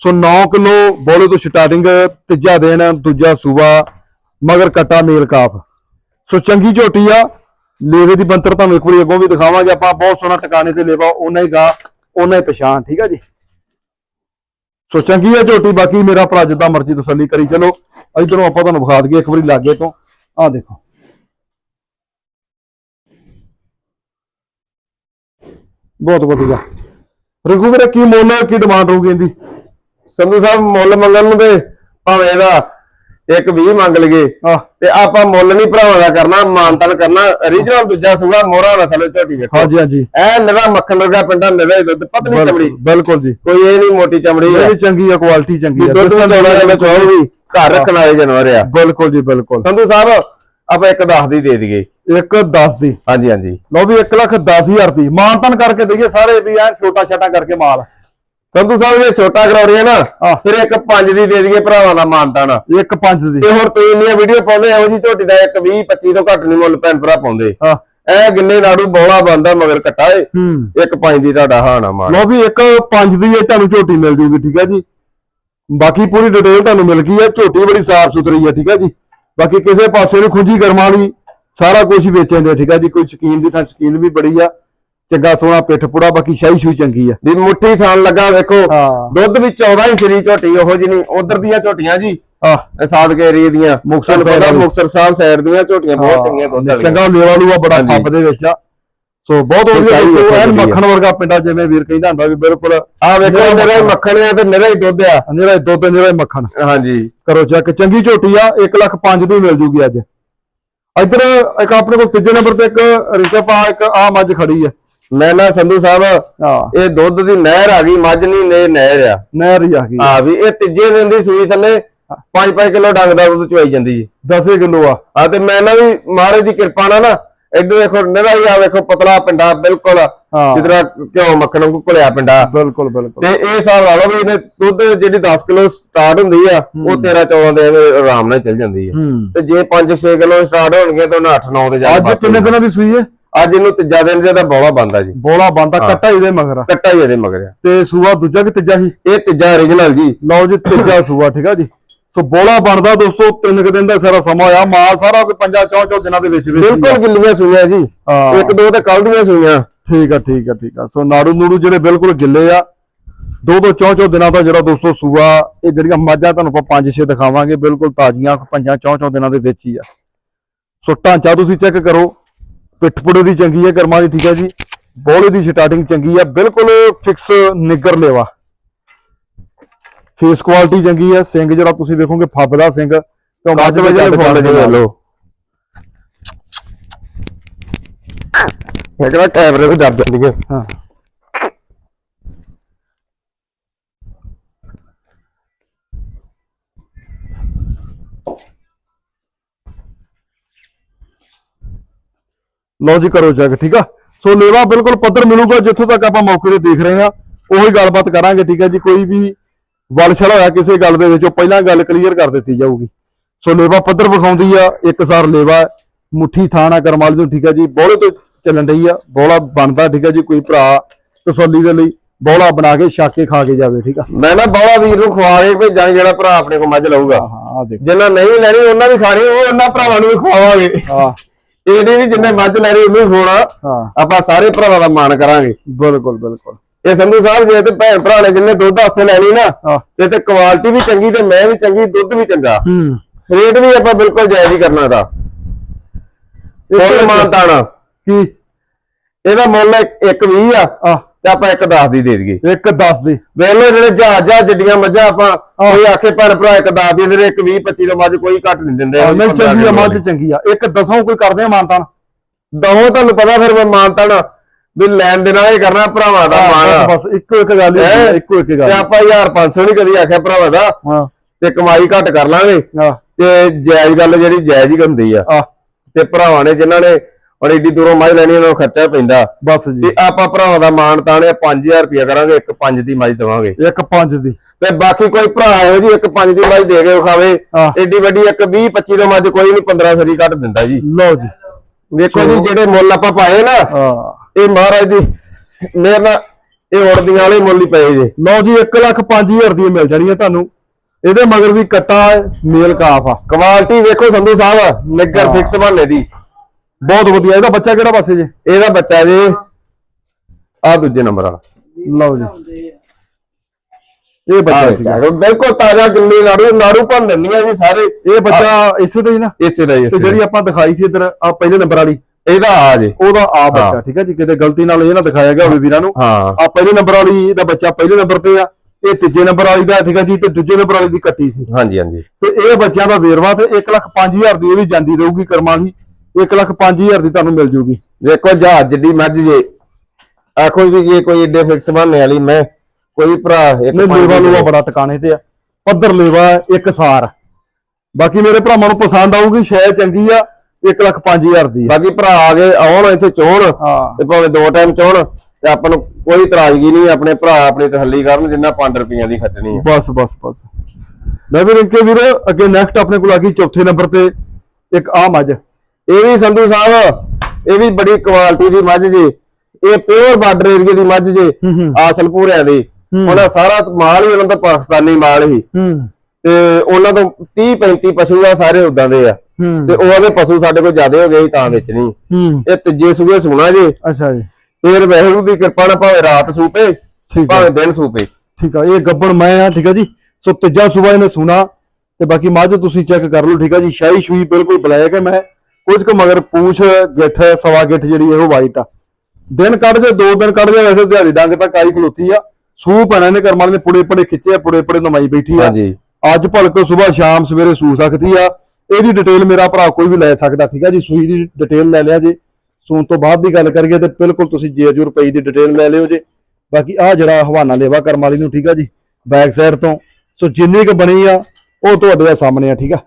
ਸੋ 9 ਕਿਲੋ ਬੋਲੇ ਤੋਂ ਸਟਾਰਟਿੰਗ, ਤੀਜਾ ਦਿਨ, ਦੂਜਾ ਸੂਬਾ, ਮਗਰ ਕਟਾ ਮੇਲ ਕਾਫ ਸੋ ਚੰਗੀ ਝੋਟੀ ਆ, ਲੇਵੇ ਦੀ ਬੰਤਰ ਤੁਹਾਨੂੰ ਇੱਕ ਵਾਰੀ ਅੱਗੋਂ ਵੀ ਦਿਖਾਵਾਂਗੇ, ਆਪਾਂ ਬਹੁਤ ਸੋਹਣਾ ਟਿਕਾਣੇ ਤੇ ਲੇਵਾ ਉਹਨਾਂ ਹੀ ਗਾ ਉਹਨਾਂ ਹੀ ਪਛਾਣ, ਠੀਕ ਆ ਜੀ। ਸੋ ਚੰਗੀ ਆ ਝੋਟੀ, ਬਾਕੀ ਮੇਰਾ ਭਰਾ ਜਿੱਦਾਂ ਮਰਜ਼ੀ ਤਸੱਲੀ ਕਰੀ ਚਲੋ। ਇਧਰੋਂ ਆਪਾਂ ਤੁਹਾਨੂੰ ਵਿਖਾ ਦਈਏ, ਇੱਕ ਵਾਰੀ ਲਾਗੇ ਤੋਂ। ਆਹ ਦੇਖੋ। ਬਹੁਤ ਵਧੀਆ। ਰਘੂ ਵੀਰੇ ਕੀ ਮੁੱਲ ਕੀ ਡਿਮਾਂਡ ਹੋਊਗੀ ਇਹਦੀ? ਸੰਧੂ ਸਾਹਿਬ ਮੁੱਲ ਮੰਗਣ ਨੂੰ ਤੇ ਭਾਵੇਂ ਇਹਦਾ ਇੱਕ 20 ਮੰਗ ਆਹ ਤੇ ਆਪਾਂ ਮੁੱਲ ਨਹੀਂ ਭਰਾਵਾਂ ਦਾ ਕਰਨਾ ਮਾਨਤਨ ਕਰਨਾ ਰੀਜਨਲ ਦੂਜਾ ਸੂਗਾ ਮੋਹਰਾ ਨਸਲ ਝੋਟੀ ਵੇਖੋ। ਹਾਂਜੀ ਹਾਂਜੀ। ਐ ਨਿਰਾ ਮੱਖਣ ਵਰਗਾ ਪਿੰਡਾ ਹੀ ਦੁੱਧ ਪਤਲੀ ਚਮੜੀ। ਬਿਲਕੁਲ- ਜੀ। ਕੋਈ ਇਹ ਨਹੀਂ ਮੋਟੀ ਚਮੜੀ ਹੈ ਇਹ ਚੰਗੀ ਆ ਕੁਆਲਿਟੀ ਚੰਗੀ ਆ। ਦੁੱਧ ਦੱਸਣ ਦੀ 14 ਕਿਲੋ ਚੋਲੂਗੀ ਘਰ ਰੱਖਣ ਵਾਲੇ ਜਾਨਵਰ ਆ। ਬਿਲਕੁਲ ਜੀ ਬਿਲਕੁਲ। ਸੰਧੂ ਸਾਹਿਬ ਆਪਾਂ ਇੱਕ 10 ਦੀ ਦੇ ਦਈਏ। ਇੱਕ 10 ਦੀ। ਹਾਂਜੀ ਹਾਂਜੀ। ਲਓ ਵੀ 1 ਲੱਖ 10000 ਦੀ। ਮਾਨਤਨ ਕਰਕੇ ਦਈਏ ਸਾਰੇ ਵੀ ਐ ਛੋਟਾ ਛਾਟਾ ਕਰਕੇ ਮਾਲ। ਸੰਧੂ ਸਾਹਿਬ ਜੇ ਛੋਟਾ ਕਰਾਉਣੀ ਹੈ ਨਾ ਆਹ। ਫਿਰ ਇੱਕ 5 ਦੀ ਦੇ ਦਈਏ ਭਰਾਵਾਂ ਦਾ ਮਾਨਤਾਨ। ਇੱਕ 5 ਦੀ। ਤੇ ਹੁਣ ਤੁਸੀਂ ਇੰਨੀਆਂ ਵੀਡੀਓ ਪਾਉਂਦੇ ਇਹੋ ਜੀ ਝੋਟੀ ਦਾ ਇੱਕ 20 25 ਤੋਂ ਘੱਟ ਨਹੀਂ ਮੁੱਲ ਭੈਣ ਭਰਾ ਪਾਉਂਦੇ। ਹਾਂ। ਐ ਗਿੰਨੇ ਨਾੜੂ ਬੋਲਾ ਬੰਦਾ ਮਗਰ ਕੱਟਾ ਏ। ਇੱਕ 5 ਦੀ ਤੁਹਾਡਾ ਹਾਣਾ ਮਾਨ ਲਓ ਵੀ ਇੱਕ 5 ਦੀ ਇਹ ਤੁਹਾਨੂੰ ਝੋਟੀ ਮਿਲ ਜੂਗੀ ਠੀਕ ਹੈ ਜੀ? ਬਾਕੀ ਪੂਰੀ ਡਿਟੇਲ ਤੁਹਾਨੂੰ ਮਿਲ ਗਈ ਹੈ। ਝੋਟੀ ਬੜੀ ਸਾਫ਼ ਸੁਥਰੀ ਹੈ ਠੀਕ ਹੈ ਜੀ? ਬਾਕੀ ਕਿਸੇ ਪਾਸੇ ਨੂੰ ਖੁੰਝੀ ਕਰਮਾਂ ਵਾਲੀ ਸਾਰਾ ਕੁਝ ਵੇਚਣ ਦੇ ਠੀਕ ਹੈ ਜੀ? ਕੋਈ ਸ਼ਕੀਨ ਦੀ ਤਾਂ ਸ਼ਕੀਨ ਵੀ ਬੜੀ ਆ। ਚੰਗਾ ਸੋਹਣਾ ਪਿੱਠ ਪੂੜਾ ਬਾਕੀ ਸ਼ਾਹੀ ਸ਼ੂਈ ਚੰਗੀ ਆ। ਵੀ ਮੁੱਠੀ ਥਾਨ ਲੱਗਾ ਵੇਖੋ। ਦੁੱਧ ਵੀ 14 ਹੀ ਸਰੀ ਝੋਟੀ ਉਹੋ ਜੀ ਨਹੀਂ। ਉਧਰ ਦੀਆਂ ਝੋਟੀਆਂ ਜੀ। ਆਹ। ਸਾਦਕੇ ਏਰੀਏ ਦੀਆਂ ਪਤਾ ਵਾਲੀ। ਮੁਕਤਸਰ ਸਾਹਿਬ ਸਾਈਡ ਦੀਆਂ ਝੋਟੀਆਂ ਬਹੁਤ ਚੰਗੀਆਂ ਦੁੱਧ ਵਾਲੀਆਂ। ਚੰਗਾ ਲੇਵਾ ਲੂਆ ਬੜਾ। ਖੱਪ ਦੇ ਵਿੱਚ ਆ। ਸੋ ਬਹੁਤ ਵਧੀਆ ਐਨ। ਮੱਖਣ ਵਰਗਾ ਪਿੰਡਾ ਜਿਵੇਂ ਵੀਰ ਕਹਿੰਦਾ ਹੁੰਦਾ ਵੀ ਬਿਲਕੁਲ ਆ ਵੇਖੋ ਹੀ ਮੱਖਣ। ਆ ਤੇ ਨਿਰਾ ਹੀ ਦੁੱਧ ਆ। ਨਿਹਰਾ ਦੁੱਧ ਨਿਹਰਾ ਮੱਖਣ। ਹਾਂਜੀ। ਕਰੋ ਚੈੱਕ ਚੰਗੀ ਝੋਟੀ ਆ 1 ਲੱਖ 5 ਦੀ ਮਿਲ ਜੂਗੀ ਅੱਜ। ਇੱਧਰ ਇੱਕ ਆਪਣੇ ਕੋਲ ਤੀਜੇ ਨੰਬਰ ਤੇ ਇੱਕ ਰਿਕਪ ਆ ਇੱਕ ਆ ਮੱਝ ਖੜੀ ਆ ਮੈਂ ਨਾ ਸੰਧੂ ਸਾਹਿਬ ਇਹ ਦੁੱਧ ਦੀ ਨਹਿਰ ਆ ਗਈ ਮੱਝ ਨਹੀਂ ਨੇ ਨਹਿਰ ਆ। ਨਹਿਰ ਹੀ ਆ ਗਈ। ਆ ਵੀ ਇਹ ਤੀਜੇ ਦਿਨ ਦੀ ਸੂਈ ਥੱਲੇ 5-5 ਕਿਲੋ ਡੰਗ ਦਾ ਦੁੱਧ ਚੁਆਈ ਜਾਂਦੀ ਜੀ। 10 ਕਿਲੋ ਆ। ਆ ਤੇ ਮੈਂ ਨਾ ਵੀ ਮਹਾਰਾਜ ਦੀ ਕਿਰਪਾ ਨਾਲ ਨਾ ਇੱਧਰ ਦੇਖੋ ਨਿਹਰਾ ਹੀ ਆ ਵੇਖੋ ਪਤਲਾ ਪਿੰਡਾ ਬਿਲਕੁਲ ਹਾਂ। ਜਿੱਦਾਂ ਘਿਓ ਮੱਖਣ ਨੂੰ ਘੁਲਿਆ ਪਿੰਡਾ ਬਿਲਕੁਲ ਬਿਲਕੁਲ। ਤੇ ਇਹ ਹਿਸਾਬ ਲਾ ਲਓ ਵੀ ਇਹਨੇ ਦੁੱਧ ਜਿਹੜੀ 10 ਕਿਲੋ ਸਟਾਰਟ ਹੁੰਦੀ ਆ ਉਹ 13 14 ਦੇ ਆਰਾਮ ਨਾਲ ਚੱਲ ਜਾਂਦੀ ਆ। ਤੇ ਜੇ 5-6 ਕਿਲੋ ਸਟਾਰਟ ਹੋਣਗੇ ਤਾਂ ਉਹਨਾਂ 8-9 ਦੇ ਜਾ ਅੱਜ ਕਿੰਨੇ ਦਿਨਾਂ ਦੀ ਸੂਈ ਹੈ? ਅੱਜ ਇਹਨੂੰ ਤੀਜਾ ਦਿਨ ਜਿਹਦਾ ਬੌਲਾ ਬੰਦਾ ਜੀ। ਬੋਲਾ ਬੰਦਾ ਕੱਟਾ ਇਹਦੇ ਮਗਰ। ਕੱਟਾ ਹੀ ਇਹਦੇ ਮਗਰ ਤੇ ਸੂਆ ਦੂਜਾ ਕਿ ਤੀਜਾ ਹੀ? ਇਹ ਤੀਜਾ origignal ਜੀ। ਲਓ ਜੀ ਤੀਜਾ ਸੂਆ ਠੀਕ ਆ ਜੀ? ਸੋ ਬੋਲਾ ਬਣਦਾ ਦੋਸਤੋ ਤਿੰਨ ਕੁ ਦਿਨ ਦਾ ਸਾਰਾ ਸਮਾਂ ਆ ਮਾਲ ਸਾਰਾ ਕੋਈ ਪੰਜਾਂ ਚੌਂ ਚੌਂ ਦਿਨਾਂ ਦੇ ਵਿੱਚ ਵਿੱਚ। ਬਿਲਕੁਲ ਗਿੱਲੀਆਂ ਸੂਈਆਂ ਜੀ। ਇੱਕ ਦੋ ਤੇ ਕੱਲ ਦੀਆਂ ਸੂਈਆਂ। ਠੀਕ ਆ ਠੀਕ ਆ ਠੀਕ ਆ। ਸੋ ਨਾੜੂ ਨੂੜੂ ਜਿਹੜੇ ਬਿਲਕੁਲ ਗਿੱਲੇ ਆ ਦੋ ਦੋ ਚੌਂ ਚੌਂ ਦਿਨਾਂ ਦਾ ਜਿਹੜਾ ਦੋਸਤੋ ਸੂਆ ਇਹ ਜਿਹੜੀਆਂ ਮੱਝਾਂ ਤੁਹਾਨੂੰ ਆਪਾਂ ਪੰਜ ਛੇ ਦਿਖਾਵਾਂਗੇ ਬਿਲਕੁਲ ਤਾਜ਼ੀਆਂ ਪੰਜਾਂ ਚੌਂ ਚੌਂ ਦਿਨਾਂ ਦੇ ਵਿੱਚ ਹੀ ਆ। ਸੋ ਢਾਂਚਾ ਤੁਸੀਂ ਚੈੱਕ ਕਰੋ। ਪਿੱਠ ਪੁੜੇ ਦੀ ਚੰਗੀ ਹੈ ਕਰਮਾਂ ਦੀ ਠੀਕ ਹੈ ਜੀ। ਬੋਲੇ ਦੀ ਸਟਾਰਟਿੰਗ ਚੰਗੀ ਆ ਬਿਲਕੁਲ ਫਿਕਸ ਨਿੱਗਰ ਲੇਵਾ। ਫੇਸ ਕੁਆਲਿਟੀ ਚੰਗੀ ਆ ਸਿੰਘ ਜਿਹੜਾ ਤੁਸੀਂ ਵੇਖੋਗੇ ਫੱਬਦਾ ਸਿੰਘ ਤੇ ਕੱਜ ਵਜੇ ਨੇ ਫੁੱਲ ਜੀ ਲੈ ਲਓ। ਇਹ ਕਿਹੜਾ ਕੈਮਰੇ ਤੋਂ ਡਰ ਜਾਂਦੀਆਂ ਹਾਂ। ਲਓ ਜੀ ਕਰੋ ਚੈੱਕ ਠੀਕ ਆ? ਸੋ ਲੇਵਾ ਬਿਲਕੁਲ ਪੱਧਰ ਮਿਲੂਗਾ ਜਿੱਥੋਂ ਤੱਕ ਆਪਾਂ ਮੌਕੇ ਤੇ ਦੇਖ ਰਹੇ ਆ ਉਹੀ ਗੱਲਬਾਤ ਕਰਾਂਗੇ ਠੀਕ ਹੈ ਜੀ? ਕੋਈ ਵੀ ਵਲਛਲ ਹੋਇਆ ਕਿਸੇ ਗੱਲ ਦੇ ਵਿੱਚ ਉਹ ਪਹਿਲਾਂ ਗੱਲ ਕਲੀਅਰ ਕਰ ਦਿੱਤੀ ਜਾਊਗੀ। ਸੋ ਲੇਵਾ ਪੱਧਰ ਵਿਖਾਉਂਦੀ ਆ ਇੱਕ ਸਾਰ ਲੇਵਾ ਮੁੱਠੀ ਥਾਣਾ ਕਰਮਾਲੀ ਤੋਂ ਠੀਕ ਹੈ ਜੀ ਬੋਲੇ ਤੋਂ ਚੱਲਣ ਰਹੀ ਆ ਬੋਲਾ ਬਣਦਾ ਠੀਕ ਹੈ ਜੀ ਕੋਈ ਭਰਾ ਤਸੱਲੀ ਦੇ ਲਈ ਬੋਲਾ ਬਣਾ ਕੇ ਛੱਕ ਖਾ ਕੇ ਜਾਵੇ ਠੀਕ ਆ। ਮੈਂ ਨਾ ਬੌਲਾ ਵੀਰ ਨੂੰ ਖਵਾ ਕੇ ਭੇਜਾਂਗੇ ਜਿਹੜਾ ਭਰਾ ਆਪਣੇ ਕੋਲ ਮੱਝ ਲਊਗਾ। ਹਾਂ ਆ ਦੇਖ। ਜਿੰਨਾ ਨਹੀਂ ਲੈਣੀ ਉਹਨਾਂ ਵੀ ਖਾਣੀ ਉਹ ਉਹਨਾਂ ਭਰਾਵਾਂ ਨੂੰ ਵੀ ਖਵਾਵਾਂਗੇ। ਹਾਂ। ਇਹ ਨਹੀਂ ਵੀ ਜਿੰਨੇ ਮੱਝ ਲੈਣੀ ਉਹਨੂੰ ਖਵਾਉਣਾ। ਹਾਂ। ਆਪਾਂ ਸਾਰੇ ਭਰਾਵਾਂ ਦਾ ਮਾਣ ਕਰਾਂਗੇ। ਬਿਲਕੁਲ ਬਿਲਕੁਲ। ਇਹ ਸੰਧੂ ਸਾਹਿਬ ਜੇ ਤੇ ਭੈਣ ਭਰਾ ਨੇ ਜਿੰਨੇ ਦੁੱਧ ਵਾਸਤੇ ਲੈਣੀ ਨਾ ਤੇ ਤੇ ਕੁਆਲਿਟੀ ਵੀ ਚੰਗੀ ਤੇ ਮੈਂ ਵੀ ਚੰਗੀ ਦੁੱਧ ਵੀ ਚੰਗਾ। ਹੂੰ। ਰੇਟ ਵੀ ਆਪਾਂ ਬਿਲਕੁਲ ਜਾਇਜ਼ ਹੀ ਕਰਨਾ ਦਾ ਫੁੱਲ ਮਾਨਤਾਣਾ ਕੀ? ਇਹਦਾ ਮੁੱਲ 120 ਆ ਆ ਤੇ ਆਪਾਂ 110 ਦੀ ਦੇ ਦਈਏ। ਇੱਕ 10 ਦੀ। ਵੇਲੇ ਜਿਹੜੇ ਜਹਾਜ਼ ਜਹਾਜ਼ ਜੱਡੀਆਂ ਮੱਝਾਂ ਆਪਾਂ ਕੋਈ ਆਖੇ ਭੈਣ ਭਰਾ ਇੱਕ 10 ਦੀ ਦੇ ਇੱਕ 20 25 ਤੋਂ ਮੱਝ ਕੋਈ ਘੱਟ ਨਹੀਂ ਦਿੰਦੇ। ਨਹੀਂ ਚੰਗੀ ਆ ਮੱਝ ਚੰਗੀ ਆ। ਇੱਕ ਦਸੋਂ ਕੋਈ ਕਰਦੇ ਆ ਮਾਨਤਾਨ ਦਹੋਂ ਤੁਹਾਨੂੰ ਪਤਾ ਫਿਰ ਮੈਂ ਮਾਨਤਾਣਾ ਵੀ ਲੈਣ ਦੇ ਨਾਲ ਇਹ ਕਰਨਾ ਭਰਾਵਾਂ ਦਾ ਮਾਣ। ਆ। ਬਸ ਇੱਕੋ ਇੱਕ ਗੱਲ ਹੀ ਹੈਂ? ਇੱਕੋ ਇੱਕ ਤੇ ਗੱਲ ਆਪਾਂ 1500 ਨਹੀਂ ਕਦੀ ਆਖਿਆ ਭਰਾਵਾਂ ਦਾ। ਹਾਂ। ਤੇ ਕਮਾਈ ਘੱਟ ਕਰ ਲਾਂਗੇ। ਤੇ ਜਾਇਜ਼ ਗੱਲ ਜਿਹੜੀ ਜਾਇਜ਼ ਹੀ ਹੁੰਦੀ ਆ। ਤੇ ਭਰਾਵਾਂ ਨੇ ਜਿਨ੍ਹਾਂ ਨੇ ਹੁਣ ਏਡੀ ਦੂਰੋਂ ਮੱਝ ਲੈਣੀ ਉਹਨਾਂ ਨੂੰ ਖਰਚਾ ਪੈਂਦਾ। ਬਸ ਜੀ। ਤੇ ਆਪਾਂ ਭਰਾਵਾਂ ਦਾ ਮਾਣ ਤਾਣੇ 5000 ਰੁਪਇਆ ਕਰਾਂਗੇ ਇੱਕ ਪੰਜ ਦੀ ਮੱਝ ਦੇਵਾਂਗੇ। ਇੱਕ ਪੰਜ ਦੀ। ਤੇ ਬਾਕੀ ਕੋਈ ਭਰਾ ਇਹੋ ਜੀ ਇੱਕ ਪੰਜ ਦੀ ਮੱਝ ਦੇ ਕੇ ਵਿਖਾਵੇ ਹਾਂ। ਏਡੀ ਵੱਡੀ ਇੱਕ 20 25 ਤੋਂ ਮੱਝ ਕੋਈ ਨਹੀਂ 15 ਸਰੀ ਕੱਢ ਦਿੰਦਾ ਜੀ। ਲਓ ਜੀ। ਵੇਖੋ ਜੀ ਜਿਹੜੇ ਮੁੱਲ ਆਪਾਂ ਪਾਏ ਨਾ ਆ ਇਹ ਮਹਾਰਾਜ ਦੀ ਮੇਰੇ ਨਾਲ ਇਹ ਉੜਦੀਆਂ ਵਾਲੇ ਮੁੱਲ ਹੀ ਪਏ ਜੇ। ਲਓ ਜੀ 1 ਲੱਖ 5000 ਦੀ ਮਿਲ ਜਾਣੀ ਹੈ ਤੁਹਾਨੂੰ। ਇਹਦੇ ਮਗਰ ਵੀ ਕੱਟਾ ਮੇਲ ਕਾਫ ਆ। ਕੁਆਲਿਟੀ ਵੇਖੋ ਸੰਧੂ ਸਾਹਿਬ ਨਿੱਗਰ ਫਿਕਸ ਬਹਾਨੇ ਦੀ। ਬਹੁਤ ਵਧੀਆ ਇਹਦਾ ਬੱਚਾ ਕਿਹੜਾ ਪਾਸੇ ਜੇ? ਇਹਦਾ ਬੱਚਾ ਜੀ ਆ ਦੂਜੇ ਨੰਬਰ ਵਾਲਾ। ਲਓ ਜੀ। ਇਹ ਬੱਚਾ ਸੀਗਾ। ਬਿਲਕੁਲ ਤਾਜ਼ਾ ਗਿੱਲੀ ਨਾੜੂ ਨਾੜੂ ਭੰਨ ਦਿੰਦੀਆਂ ਜੀ ਸਾਰੇ। ਇਹ ਬੱਚਾ ਇਸੇ ਤੇ ਹੀ ਨਾ? ਇਸੇ ਦਾ ਹੀ ਤੇ ਜਿਹੜੀ ਆਪਾਂ ਦਿਖਾਈ ਸੀ ਇਧਰ ਆ ਪਹਿਲੇ ਨੰਬਰ ਵਾਲੀ। ਦਾ। ਇਹਦਾ ਆ ਜੇ। ਉਹਦਾ ਆ ਬੱਚਾ। ਠੀਕ ਹੈ ਜੀ? ਕਿਤੇ ਗਲਤੀ ਨਾਲ ਇਹ ਨਾ ਦਿਖਾਇਆ ਗਿਆ ਹੋਵੇ ਵੀਰਾਂ ਨੂੰ। ਆ ਪਹਿਲੇ ਨੰਬਰ ਵਾਲੀ ਦਾ ਬੱਚਾ ਪਹਿਲੇ ਨੰਬਰ ਤੇ ਆ। ਇਹ ਤੀਜੇ ਨੰਬਰ ਵਾਲੀ ਦਾ ਠੀਕ ਹੈ ਜੀ? ਤੇ ਦੂਜੇ ਨੰਬਰ ਵਾਲੀ ਦੀ ਕੱਟੀ ਸੀ। ਹਾਂਜੀ ਹਾਂਜੀ। ਤੇ ਇਹ ਬੱਚਿਆਂ ਦਾ ਵੇਰਵਾ ਤੇ 1 ਲੱਖ 5000 ਦੀ ਇਹ ਵੀ ਜਾਂਦੀ ਰਹੂਗੀ ਕਰਮਾਂ ਦੀ। 1 ਲੱਖ 5000 ਦੀ ਤੁਹਾਨੂੰ ਮਿਲ ਜੂਗੀ। ਵੇਖੋ ਜਹਾਜ਼ ਜਿੱਡੀ ਮੱਝ ਜੇ। ਆਖੋ ਵੀ ਜੇ ਕੋਈ ਏਡੇ ਫਿਕਸ ਬਹਾਨੇ ਵਾਲੀ ਮੈਂ ਕੋਈ ਭਰਾ ਇੱਕ ਲੇਵਾ ਦੀ। ਲੂਵਾ ਬੜਾ ਟਿਕਾਣੇ ਤੇ ਆ। ਪੱਧਰ ਲੇਵਾ ਇੱਕ ਸਾਰ। ਬਾਕੀ ਮੇਰੇ ਭਰਾਵਾਂ ਨੂੰ ਪਸੰਦ ਆਊਗੀ ਸ਼ੈ ਚੰਗੀ ਆ। 1 ਲੱਖ 5000 ਦੀ ਬਾਕੀ ਭਰਾ ਆ ਗਏ ਆਉਣ ਇੱਥੇ ਚੋਣ ਹਾਂ। ਤੇ ਭਾਵੇਂ ਦੋ ਟਾਈਮ ਚੋਣ ਤੇ ਆਪਾਂ ਨੂੰ ਕੋਈ ਇਤਰਾਜ਼ਗੀ ਨਹੀਂ ਆਪਣੇ ਭਰਾ ਆਪਣੀ ਤਸੱਲੀ ਕਰਨ ਜਿੰਨਾ 5 ਰੁਪਈਆਂ ਦੀ ਖਰਚਣੀ ਹੈ ਬਸ ਬਸ ਬਸ। ਮੈਂ ਵੀ ਰਿੰਕੇ ਵੀਰ ਅੱਗੇ ਨੈਕਸਟ ਆਪਣੇ ਕੋਲ ਆ ਗਈ ਚੌਥੇ ਨੰਬਰ ਤੇ ਇੱਕ ਆ ਮੱਝ। ਇਹ ਵੀ ਸੰਧੂ ਸਾਹਿਬ ਇਹ ਵੀ ਬੜੀ ਕੁਆਲਿਟੀ ਦੀ ਮੱਝ ਜੀ। ਇਹ ਪਿਓਰ ਬਾਰਡਰ ਏਰੀਏ ਦੀ ਮੱਝ ਜੀ ਆਸਲਪੁਰਿਆਂ ਦੀ। ਉਹਨਾਂ ਸਾਰਾ ਮਾਲ ਹੀ ਉਹਨਾਂ ਦਾ ਪਾਕਿਸਤਾਨੀ ਮਾਲ ਹੀ। ਹੂੰ। ਤੇ ਉਹਨਾਂ ਤੋਂ 30 35 ਪਸ਼ੂ ਆ ਸਾਰੇ ਉਦਾਂ ਦੇ ਆ। ਤੇ ਉਹਦੇ ਪਸ਼ੂ ਸਾਡੇ ਕੋਲ ਜ਼ਿਆਦੇ ਹੋ ਗਏ ਸੀ ਤਾਂ ਵੇਚਣੀ ਹੂੰ। ਇਹ ਤੀਜੇ ਸੂਏ ਸੁਣਾ ਜੀ। ਅੱਛਾ ਜੀ। ਫੇਰ ਵੈਗੁਰੂ ਦੀ ਕਿਰਪਾ ਨਾਲ ਭਾਵੇਂ ਰਾਤ ਸੂਪੇ ਠੀਕ ਭਾਵੇਂ ਦਿਨ ਸੂਪੇ। ਠੀਕ ਆ ਇਹ ਗੱਬਣ ਮੈਂ ਆ ਠੀਕ ਆ ਜੀ। ਸੋ ਤੀਜਾ ਸੂਬਾ ਇਹਨੇ ਸੁਣਾ। ਤੇ ਬਾਕੀ ਮੱਝ ਤੁਸੀਂ ਚੈੱਕ ਕਰ ਲਓ ਠੀਕ ਆ ਜੀ। ਸ਼ਾਹੀ ਸ਼ੂਈ ਬਿਲਕੁਲ ਬਲੈਕ ਹੈ ਮੈਂ। ਕੁਝ ਕੁ ਮਗਰ ਪੂਛ ਗਿੱਠ ਸਵਾ ਗਿੱਠ ਜਿਹੜੀ ਇਹੋ ਵਾਈਟ ਆ। ਦਿਨ ਕੱਢ ਜੇ ਦੋ ਦਿਨ ਕੱਢ ਜੇ ਵੈਸੇ ਦਿਹਾੜੀ ਡੰਗ ਤੱਕ ਆਈ ਖਲੋਤੀ ਆ। ਸੂ ਪੈਣਾ ਨੇ ਕਰਮਾਂ ਨੇ ਪੁੜੇ ਪੜੇ ਖਿੱਚੇ ਪੁੜੇ ਪੜੇ ਨਮਾਈ ਬੈਠੀ ਆ। ਹਾਂਜੀ। ਅੱਜ ਭਲਕ ਸਵੇਰ ਸ਼ਾਮ ਸਵੇਰੇ ਸੂ ਸਕਦੀ ਆ ਇਹਦੀ ਡਿਟੇਲ ਮੇਰਾ ਭਰਾ ਕੋਈ ਵੀ ਲੈ ਸਕਦਾ ਠੀਕ ਆ ਜੀ? ਸੂਈ ਦੀ ਡਿਟੇਲ ਲੈ ਲਿਆ ਜੇ। ਸੂਣ ਤੋਂ ਬਾਅਦ ਦੀ ਗੱਲ ਕਰੀਏ ਤੇ ਬਿਲਕੁਲ ਤੁਸੀਂ ਜੇਜੂ ਰੁਪਏ ਦੀ ਡਿਟੇਲ ਲੈ ਲਿਓ ਜੇ। ਬਾਕੀ ਆ ਜਿਹੜਾ ਹਵਾਨਾ ਲੇਵਾ ਕਰਮ ਵਾਲੀ ਨੂੰ ਠੀਕ ਆ ਜੀ? ਬੈਕ ਸਾਈਡ ਤੋਂ। ਸੋ ਜਿੰਨੀ ਕੁ ਬਣੀ ਆ ਉਹ ਤੁਹਾਡੇ ਆ ਸਾਹਮਣੇ ਆ ਠੀਕ ਆ?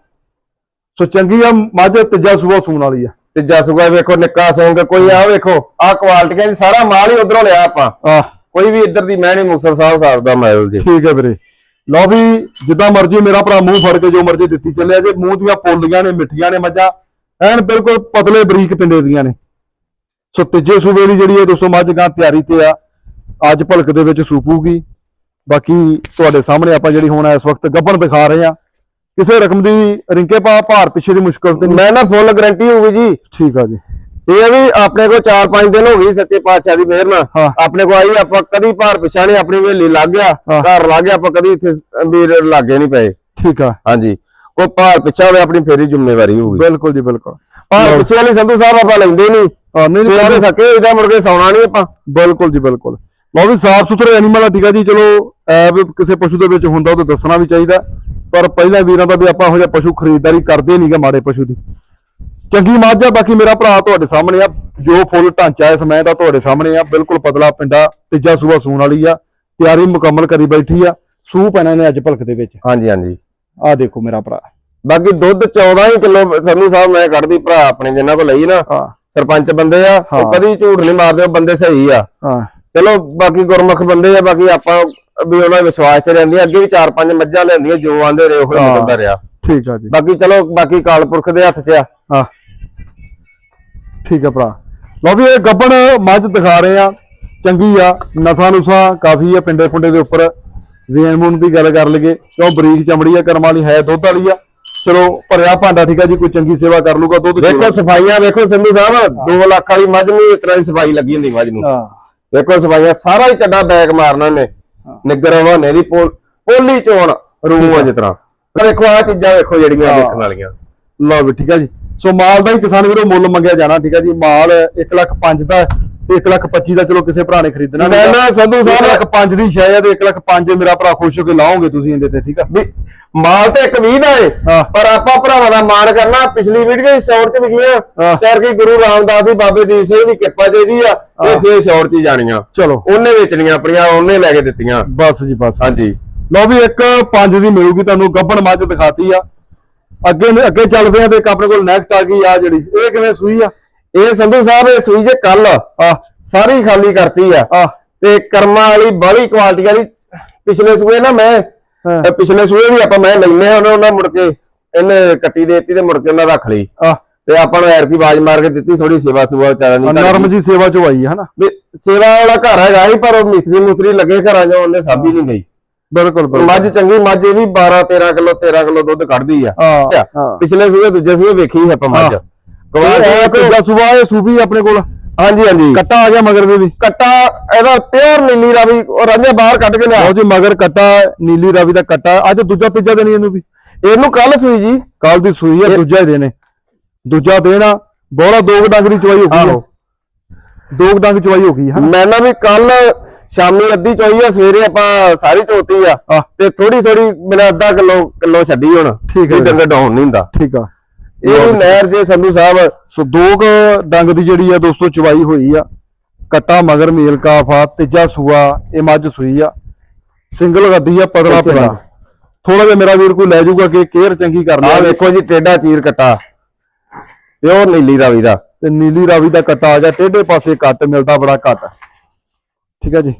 ਸੋ ਚੰਗੀ ਆ ਮੱਝ ਤੀਜਾ ਸੂਆ ਸੂਣ ਵਾਲੀ ਆ। ਤੀਜਾ ਸੁਗਾ ਵੇਖੋ ਨਿੱਕਾ ਸਿੰਘ ਕੋਈ ਆ ਵੇਖੋ ਆ ਕੁਆਲਟੀਆਂ ਜੀ ਸਾਰਾ ਮਾਲ ਹੀ ਉਧਰੋਂ ਲਿਆ ਆਪਾਂ। ਆ ਕੋਈ ਵੀ ਇੱਧਰ ਦੀ ਮੈਂ ਨਹੀਂ ਮੁਕਤਸਰ ਸਾਹਿਬ ਸਾਹਿਬ ਦਾ ਮੈਲ ਜੀ। ਠੀਕ ਹੈ ਵੀਰੇ। ਲਓ ਵੀ ਜਿੱਦਾਂ ਮਰਜ਼ੀ ਮੇਰਾ ਭਰਾ ਮੂੰਹ ਫੜ ਕੇ ਜੋ ਮਰਜ਼ੀ ਦਿੱਤੀ ਚੱਲਿਆ ਜੇ ਮੂੰਹ ਦੀਆਂ ਪੋਲੀਆਂ ਨੇ ਮਿੱਠੀਆਂ ਨੇ ਮੱਝਾਂ ਐਨ ਬਿਲਕੁਲ ਪਤਲੇ ਬਰੀਕ ਪਿੰਡੇ ਦੀਆਂ ਨੇ। ਸੋ ਤੀਜੇ ਸੂਬੇ ਦੀ ਜਿਹੜੀ ਹੈ ਦੋਸਤੋ ਮੱਝ ਗਾਂ ਤਿਆਰੀ ਤੇ ਆ ਅੱਜ ਭਲਕ ਦੇ ਵਿੱਚ ਸੂਪੂਗੀ ਬਾਕੀ ਤੁਹਾਡੇ ਸਾਹਮਣੇ ਆਪਾਂ ਜਿਹੜੀ ਹੁਣ ਇਸ ਵਕਤ ਗੱਬਣ ਦਿਖਾ ਰਹੇ ਆ ਕਿਸੇ ਰਕਮ ਦੀ ਰਿੰਕੇ ਪਾ ਭਾਰ ਪਿੱਛੇ ਦੀ ਮੁਸ਼ਕਲ ਤੇ ਨਹੀਂ। ਮੈਂ ਨਾ ਫੁੱਲ ਗਾਰੰਟੀ ਹੋਊਗੀ ਜੀ। ਠੀਕ ਆ ਜੀ। ਇਹ ਆ ਵੀ ਆਪਣੇ ਕੋਲ 4-5 ਦਿਨ ਹੋ ਗਈ ਸੱਚੇ ਪਾਤਸ਼ਾਹ ਦੀ ਮਿਹਰ ਨਾਲ। ਆਪਣੇ ਕੋਲ ਆਈ ਆਪਾਂ ਕਦੀ ਭਾਰ ਪਿਛਾ ਨਹੀਂ ਆਪਣੀ ਵੇਲੀ ਲੱਗ ਗਿਆ। ਘਰ ਲੱਗ ਗਿਆ ਆਪਾਂ ਕਦੀ ਇੱਥੇ ਵੀਰ ਲਾਗੇ ਨਹੀਂ ਪਏ। ਠੀਕ ਆ। ਹਾਂਜੀ। ਕੋਈ ਭਾਰ ਪਿਛਾ ਹੋਵੇ ਆਪਣੀ ਫੇਰੀ ਜ਼ਿੰਮੇਵਾਰੀ ਹੋਊਗੀ ਬਿਲਕੁਲ ਜੀ ਬਿਲਕੁਲ। ਭਾਰ ਪਿੱਛੇ ਵਾਲੀ ਸੰਧੂ ਸਾਹਿਬ ਆਪਾਂ ਲੈਂਦੇ ਨਹੀਂ। ਨਹੀਂ ਨਹੀਂ, ਸਵੇਰੇ ਥੱਕੇ ਇਹਦਾ ਮੁੜ ਕੇ ਸੌਣਾ ਨਹੀਂ ਆਪਾਂ। ਬਿਲਕੁਲ ਜੀ ਬਿਲਕੁਲ। ਲਓ ਵੀ ਸਾਫ਼ ਸੁਥਰੇ ਐਨੀਮਲ ਆ ਠੀਕ ਆ ਜੀ। ਚਲੋ ਐਬ ਕਿਸੇ ਪਸ਼ੂ ਦੇ ਵਿੱਚ ਹੁੰਦਾ ਉਹ ਤਾਂ ਦੱਸਣਾ ਵੀ ਚਾਹੀਦਾ। ਪਰ ਪਹਿਲਾਂ ਵੀਰਾਂ ਦਾ ਵੀ ਆਪਾਂ ਇਹੋ ਜਿਹਾ ਪਸ਼ੂ ਖਰੀਦਦਾਰੀ ਕਰਦੇ ਨਹੀਂਗੇ ਮਾੜੇ ਪਸ਼ੂ ਦੀ। ਚੰਗੀ ਮੱਝ ਆ ਬਾਕੀ ਮੇਰਾ ਭਰਾ ਤੁਹਾਡੇ ਸਾਹਮਣੇ ਆ ਜੋ ਫੁੱਲ ਢਾਂਚਾ ਇਸ ਸਮੇਂ ਦਾ ਤੁਹਾਡੇ ਸਾਹਮਣੇ ਆ ਬਿਲਕੁਲ ਪਤਲਾ ਪਿੰਡਾ ਤੀਜਾ ਸੂਆ ਸੂਣ ਵਾਲੀ ਆ ਤਿਆਰੀ ਮੁਕੰਮਲ ਕਰੀ ਬੈਠੀ ਆ ਸੂ ਪੈਣਾ ਨੇ ਅੱਜ ਭਲਕ ਦੇ ਵਿੱਚ। ਹਾਂਜੀ ਹਾਂਜੀ। ਆ ਦੇਖੋ ਮੇਰਾ ਭਰਾ। ਬਾਕੀ ਦੁੱਧ 14 ਹੀ ਕਿਲੋ ਸੰਧੂ ਸਾਹਿਬ ਮੈਂ ਕੱਢਦੀ ਭਰਾ ਆਪਣੇ ਜਿੰਨਾ ਕੋਲ ਲਈ ਨਾ ਸਰਪੰਚ ਬੰਦੇ ਆ। ਉਹ ਕਦੀ ਝੂਠ ਨਹੀਂ ਮਾਰਦੇ ਉਹ ਬੰਦੇ ਸਹੀ ਆ। ਚਲੋ ਬਾਕੀ ਗੁਰਮੁਖ ਬੰਦੇ ਆ ਬਾਕੀ ਆਪਾਂ ਵੀ ਉਹਨਾਂ ਦੇ ਵਿਸ਼ਵਾਸ ਤੇ ਰਹਿੰਦੀਆਂ ਅੱਗੇ ਵੀ ਚਾਰ ਪੰਜ ਮੱਝਾਂ ਲੈਂਦੀਆਂ ਜੋ ਆਂਦੇ ਰਹੇ ਉਹ। ਨਿਕਲਦਾ ਰਿਹਾ। ਠੀਕ ਆ ਜੀ। ਬਾਕੀ ਚਲੋ ਬਾਕੀ ਕਾਲਪੁਰਖ ਦੇ ਹੱਥ 'ਚ ਆ। ਹਾਂ। ਠੀਕ ਆ ਭਰਾ। ਲਓ ਵੀ ਇਹ ਗੱਬਣ ਮੱਝ ਦਿਖਾ ਰਹੇ ਆ ਚੰਗੀ ਆ ਨਸਾਂ ਨੁਸਾਂ ਕਾਫੀ ਆ ਪਿੰਡੇ ਪੁੰਡੇ ਦੇ ਉੱਪਰ। ਵੇਨ ਮੂਨ ਦੀ ਗੱਲ ਕਰ ਲਈਏ ਕਿਉਂ ਬਰੀਕ ਚਮੜੀ ਆ ਕਰਮ ਵਾਲੀ ਹੈ ਦੁੱਧ ਵਾਲੀ ਆ। ਚਲੋ ਭਰਿਆ ਭਾਂਡਾ ਠੀਕ ਆ ਜੀ ਕੋਈ ਚੰਗੀ ਸੇਵਾ ਕਰ ਲੂਗਾ ਦੁੱਧ ਵੇਖੋ ਸਫਾਈਆਂ ਵੇਖੋ ਸਿੰਧੂ ਸਾਹਿਬ 2 ਲੱਖ ਵਾਲੀ ਮੱਝ ਨੂੰ ਇਸ ਤਰ੍ਹਾਂ ਦੀ ਸਫ਼ਾਈ ਲੱਗੀ ਹੁੰਦੀ ਮੱਝ ਨੂੰ। ਹਾਂ। ਵੇਖੋ ਸਫਾਈਆਂ ਸਾਰਾ ਹੀ ਚੱਡਾ ਬੈਗ ਮਾਰਨਾ ਨੇ ਨਿੱਗਰ ਹਵਾਨੇ ਦੀ ਪੋਲ- ਚੋਣ ਰੂਮ ਆ। ਜਿਸ ਤਰ੍ਹਾਂ। ਵੇਖੋ ਆ ਚੀਜ਼ਾਂ ਵੇਖੋ ਜਿਹੜੀਆਂ ਹਾਂ। ਦੇਖਣ ਵਾਲੀਆਂ। ਲਓ ਵੀ ਠੀਕ ਆ ਜੀ। ਸੋ ਮਾਲ ਦਾ ਹੀ ਕਿਸਾਨ ਵੀਰੋ ਮੁੱਲ ਮੰਗਿਆ ਜਾਣਾ ਠੀਕ ਆ ਜੀ। ਮਾਲ 1 ਲੱਖ 5 ਦਾ 1 ਲੱਖ 25 ਦਾ ਚਲੋ ਕਿਸੇ ਭਰਾ ਨੇ ਖਰੀਦਣਾ ਮੈਂ ਨਾ ਸੰਧੂ ਸਾਹਿਬ 1 ਲੱਖ 5 ਦੀ ਸ਼ਾਇਦ 1 ਲੱਖ 5 ਮੇਰਾ ਭਰਾ ਖੁਸ਼ ਹੋ ਕੇ ਲਾਓਗੇ ਤੁਸੀਂ ਇਹਦੇ ਤੇ ਠੀਕ ਆ? ਵੀ ਮਾਲ ਤੇ ਇੱਕ 20 ਦਾ ਏ ਹਾਂ। ਪਰ ਆਪਾਂ ਭਰਾਵਾਂ ਦਾ ਮਾਣ ਕਰਨਾ। ਪਿਛਲੀ ਵੀਡੀਓ ਦੀ ਸ਼ਾਰਟ ਚ ਵਿਖੀਆਂ ਹਾਂ। ਤੇਰ ਕੀ ਗੁਰੂ ਰਾਮਦਾਸ ਦੀ ਬਾਬੇ ਦੀਪ ਸਿੰਘ ਦੀ ਕਿਰਪਾ ਚਾਹੀਦੀ ਆ ਇਹ ਫੇਰ ਸ਼ਾਰਟ ਚ ਹੀ ਜਾਣੀਆਂ। ਚਲੋ। ਉਹਨੇ ਵੇਚਣੀਆਂ ਆਪਣੀਆਂ ਉਹਨੇ ਲੈ ਕੇ ਦਿੱਤੀਆਂ। ਬਸ ਜੀ ਬਸ। ਹਾਂਜੀ। ਲਓ ਵੀ ਇੱਕ 5 ਦੀ ਮਿਲੂਗੀ ਤੁਹਾਨੂੰ ਗੱਬਣ ਮੱਝ ਦਿਖਾਤੀ ਆ। ਅੱਗੇ ਅੱਗੇ ਚੱਲਦੇ ਆ ਤੇ ਇੱਕ ਆਪਣੇ ਕੋਲ ਨੈਕਟ ਆ ਗਈ ਆ ਜਿਹੜੀ ਇਹ ਕਿਵੇਂ ਸੂਈ ਆ? ਇਹ ਸੰਧੂ ਸਾਹਿਬ ਇਹ ਸੂਈ ਜੇ ਕੱਲ ਆ ਸਾਰੀ ਖਾਲੀ ਕਰਤੀ ਆ। ਤੇ ਕਰਮਾਂ ਵਾਲੀ ਬਾਹਲੀ ਕੁਆਲਿਟੀ ਵਾਲੀ ਪਿਛਲੇ ਸੂਏ ਨਾ ਮੈਂ ਹਾਂ। ਪਿਛਲੇ ਸੂਏ ਵੀ ਆਪਾਂ ਮੈਂ ਲੈਨੇ ਆ ਉਹਨਾਂ ਮੁੜ ਕੇ ਇਹਨੇ ਕੱਟੀ ਦੇਤੀ ਤੇ ਮੁੜ ਕੇ ਉਹਨਾਂ ਰੱਖ ਲਈ। ਤੇ ਆਪਾਂ ਨੂੰ ਐਰ ਕੀ ਆਵਾਜ਼ ਮਾਰ ਕੇ ਦਿੱਤੀ ਥੋੜੀ ਸੇਵਾ ਸੁਵਾ ਵਿਚਾਰਾਂ ਦੀ ਨਰਮ ਜੀ ਸੇਵਾ ਚ ਆਈ ਹੈ ਵੀ ਸੇਵਾ ਵਾਲਾ ਘਰ ਹੈਗਾ ਸੀ ਪਰ ਉਹ ਮਿਸਤਰੀ ਮੁਸਤਰੀ ਲੱਗੇ ਘਰਾਂ 'ਚ ਉਹਨੇ ਸਾਬੀ ਨਹੀਂ ਗਈ। ਬਿਲਕੁਲ ਬਿਲਕੁਲ। ਮੱਝ ਚੰਗੀ ਮੱਝ ਇਹ ਵੀ 12 13 ਕਿਲੋ 13 ਕਿਲੋ ਦੁੱਧ ਕੱਢਦੀ ਆ। ਪਿਛਲੇ ਸੂਏ ਦੂਜੇ ਸੂਏ ਵੇਖੀ ਆਪਾਂ ਮੱਝ। ਕਵਾਲ ਇਹ ਤੀਜਾ ਸੂਬਾ ਇਹ ਸੂਬੀ ਆਪਣੇ ਕੋਲ। ਹਾਂਜੀ ਹਾਂਜੀ। ਕੱਟਾ ਆ ਗਿਆ ਮਗਰ ਦੇ ਵੀ। ਕੱਟਾ ਇਹਦਾ ਪਿਓਰ ਨੀਲੀ ਰਾਵੀ ਰਾਂਝਾ ਬਾਹਰ ਕੱਢ ਕੇ ਲਿਆ। ਲਓ ਜੀ ਮਗਰ ਕੱਟਾ ਨੀਲੀ ਰਾਵੀ ਦਾ ਕੱਟਾ। ਅੱਜ ਦੂਜਾ ਤੀਜਾ ਦਿਨ ਹੀ ਇਹਨੂੰ ਵੀ। ਇਹਨੂੰ ਕੱਲ ਸੂਈ ਜੀ। ਕੱਲ ਦੀ ਸੂਈ ਆ ਦੂਜਾ ਹੀ ਦਿਨ। ਹੈ ਦੂਜਾ ਆ ਬੋਲਾ ਦੋ ਡੰਗ ਦੀ ਚਵਾਈ ਹੋ ਗਈ ਆ ਕੁ ਡੰਗ ਚਵਾਈ ਹੋ ਗਈ ਹਨਾ? ਮੈਂ ਨਾ ਵੀ ਕੱਲ ਸ਼ਾਮੀ ਅੱਧੀ ਚੋਈ ਆ ਸਵੇਰੇ ਆਪਾਂ ਸਾਰੀ ਚੋਤੀ ਆ। ਤੇ ਥੋੜੀ ਥੋੜੀ ਮੇਰਾ ਅੱਧਾ ਕਿਲੋ ਕਿਲੋ ਛੱਡੀ ਹੁਣ। ਠੀਕ ਹੈ ਵੀ ਡੰਗਰ ਡਾਉਣ ਨਹੀਂ ਹੁੰਦਾ। ਠੀਕ ਆ। ਇਹ ਵੀ ਨਹਿਰ ਜੇ ਸੰਧੂ ਸਾਹਿਬ ਸੋ ਦੋ ਕੁ ਡੰਗ ਦੀ ਜਿਹੜੀ ਆ ਦੋਸਤੋ ਚਵਾਈ ਹੋਈ ਆ। ਕੱਟਾ ਮਗਰ ਮੇਲ ਕਾਫ ਆ ਤੀਜਾ ਸੂਆ ਇਹ ਮੱਝ ਸੂਈ ਆ। ਸਿੰਗਲ ਗੱਡੀ ਆ ਪਤਲਾ ਬੰਦ। ਥੋੜਾ ਜਿਹਾ ਮੇਰਾ ਵੀਰ ਕੋਈ ਲੈ ਜਾਊਗਾ ਕਿ ਕੇਅਰ ਚੰਗੀ ਕਰ ਆਹ ਲਿਆ ਵੇਖੋ ਜੀ ਟੇਡਾ ਚੀਰ ਕੱਟਾ। ਪਿਓਰ ਨੀਲੀ ਰਾਵੀ ਦਾ। ਤੇ ਨੀਲੀ ਰਾਵੀ ਦਾ ਕੱਟਾ ਆ ਗਿਆ ਟੇਢੇ ਪਾਸੇ ਕੱਟ ਮਿਲਦਾ ਬੜਾ ਘੱਟ। ਠੀਕ ਆ ਜੀ।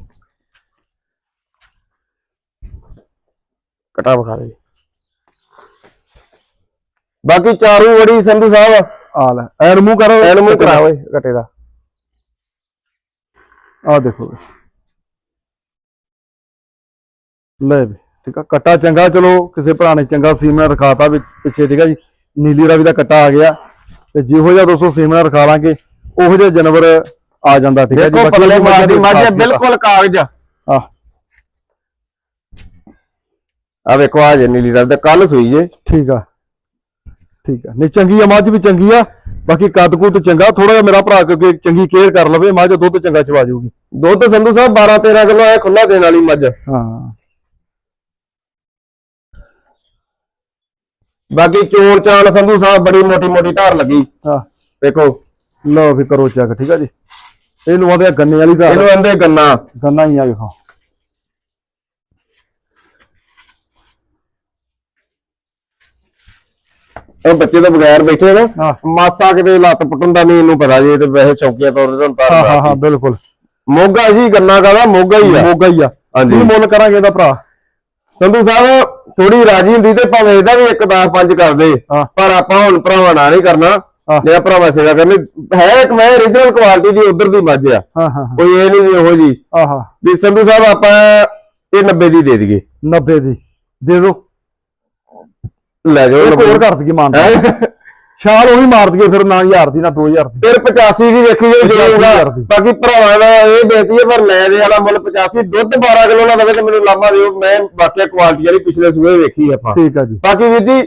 ਕਟਾ ਵਿਖਾ ਦੇ। ਬਾਕੀ ਚਾਰੂ ਬੜੀ ਸੰਧੂ ਸਾਹਿਬ। ਆ ਲੈ ਐਨ ਮੂੰਹ ਕਰ। ਐਨ ਮੂੰਹ ਕਰਾ ਓਏ ਕਟੇ ਦਾ। ਆ ਦੇਖੋ ਲੈ ਵੀ ਠੀਕ ਆ ਕੱਟਾ ਚੰਗਾ ਚਲੋ ਕਿਸੇ ਭਰਾ ਨੇ ਚੰਗਾ ਸੀਮਨਾ ਰਖਾਤਾ ਵੀ ਪਿੱਛੇ ਠੀਕ ਆ ਜੀ। ਨੀਲੀ ਰਾਵੀ ਦਾ ਕੱਟਾ ਆ ਗਿਆ। ਤੇ ਜਿਹੋ ਜਿਹਾ ਦੋਸਤੋ ਸੀਮਨਾ ਰਖਾ ਲਾਂਗੇ ਉਹੋ ਜਿਹਾ ਜਾਨਵਰ ਆ ਜਾਂਦਾ ਠੀਕ ਆ ਜੀ? ਦੇਖੋ ਪਤਲੇ ਦੀ ਮੱਝ ਹੈ, ਆ। ਬਿਲਕੁਲ ਕਾਗਜ਼ ਆ। ਆ ਵੇਖੋ ਆ ਜੇ ਨੀਲੀ ਦਾ ਕੱਲ ਸੂਈ ਜੇ। ਠੀਕ ਆ। ਠੀਕ ਆ। ਨਹੀਂ ਚੰਗੀ ਆ ਮੱਝ ਵੀ ਚੰਗੀ ਆ। ਬਾਕੀ ਕੱਦ ਕੁੱਦ ਚੰਗਾ ਥੋੜਾ ਜਿਹਾ ਮੇਰਾ ਭਰਾ ਕਿਉਂਕਿ ਚੰਗੀ ਕੇਅਰ ਕਰ ਲਵੇ ਮੱਝ ਦੁੱਧ ਚੰਗਾ ਚਵਾ ਜਾਊਗੀ ਦੁੱਧ ਸੰਧੂ ਸਾਹਿਬ 12 13 ਕਿਲੋ ਹੈ ਖੁੱਲਾ ਦੇਣ ਵਾਲੀ ਮੱਝ। ਹਾਂ। ਬਾਕੀ ਚੋਰ ਚਾਲ ਸੰਧੂ ਸਾਹਿਬ ਬੜੀ ਮੋਟੀ ਮੋਟੀ ਧਾਰ ਲੱਗੀ। ਹਾਂ। ਵੇਖੋ ਲਓ ਵੀ ਕਰੋ ਚੈੱਕ ਠੀਕ ਆ ਜੀ। ਇਹਨੂੰ ਆਦੇ ਗੰਨੇ ਵਾਲੀ ਦਾ ਇਹਨੂੰ ਆਂਦੇ ਗੰਨਾ। ਗੰਨਾ ਹੀ ਆ ਵੇਖੋ। ਉਹ ਬੱਚੇ ਤੋਂ ਬਗੈਰ ਬੈਠੇ ਨਾ। ਮਾਸਾ ਕਿਤੇ ਲੱਤ ਪੁੱਟਣ ਦਾ ਨਹੀਂ ਇਹਨੂੰ ਪਤਾ ਜੇ ਤੇ ਵੈਸੇ ਚੌਕੀਆਂ ਤੌਰ ਤੇ ਤੁਹਾਨੂੰ ਹਾਂ ਹਾਂ ਪਤਾ ਹਾਂ ਬਿਲਕੁਲ। ਮੋਗਾ ਜੀ ਗੰਨਾ ਕਾਦਾ ਮੋਗਾ ਹੀ ਆ। ਮੋਗਾ ਹੀ ਆ। ਹਾਂਜੀ। ਮੁੱਲ ਕਰਾਂਗੇ ਇਹਦਾ ਭਰਾ? ਸੰਧੂ ਸਾਹਿਬ ਥੋੜੀ ਰਾਜੀ ਹੁੰਦੀ ਤੇ ਭਾਵੇਂ ਇਹਦਾ ਵੀ ਇੱਕ 10 5 ਕਰਦੇ ਹਾਂ। ਪਰ ਆਪਾਂ ਹੁਣ ਭਰਾਵਾਂ ਨਾਲ ਨਹੀਂ ਕਰਨਾ। ਹਾਂ। ਮੇਰਾ ਭਰਾਵਾ ਸੇਵਾ ਕਰਨੀ। ਹੈ ਇੱਕ ਮੈਂ origignal ਕੁਆਲਿਟੀ ਦੀ ਉਧਰ ਦੀ ਮੱਝ ਆ। ਹਾਂ ਹਾਂ ਕੋਈ ਇਹ ਨਹੀਂ ਵੀ ਉਹੋ ਜੀ। ਆਹਾ। ਵੀ ਸੰਧੂ ਸਾਹਿਬ ਆਪਾਂ ਇਹ 90 ਦੀ ਦੇ ਦਈਏ। 90 ਦੀ। ਦੇ ਦੋ। ਲੈ ਜਾਓ ਇੱਕ 90 ਹੋਰ ਕਰ ਦਈਏ ਮਾਨ ਹੈਂ? ਛਾਲ ਉਹੀ ਮਾਰ ਦਈਏ ਫਿਰ ਨਾ 1000 ਦੀ ਨਾ 2000 ਦੀ। ਫਿਰ 85 ਦੀ ਵੇਖੀ ਜਾਓ 85 ਜਰੂਰ ਹਜ਼ਾਰ ਦੀ। ਬਾਕੀ ਭਰਾਵਾਂ ਦਾ ਇਹ ਬੇਨਤੀ ਹੈ ਪਰ ਲੈ ਦੇ ਵਾਲਾ ਮੁੱਲ 85 ਦੁੱਧ 12 ਕਿਲੋ ਨਾ ਦੇਵੇ ਤੇ ਮੈਨੂੰ ਲਾਮਾ ਦਿਓ। ਮੈਂ ਵਾਕਿਆ ਕੁਆਲਿਟੀ ਵਾਲੀ ਪਿਛਲੇ ਸੂਏ ਵੇਖੀ ਆਪਾਂ। ਠੀਕ ਆ ਜੀ। ਬਾਕੀ ਵੀਰ ਜੀ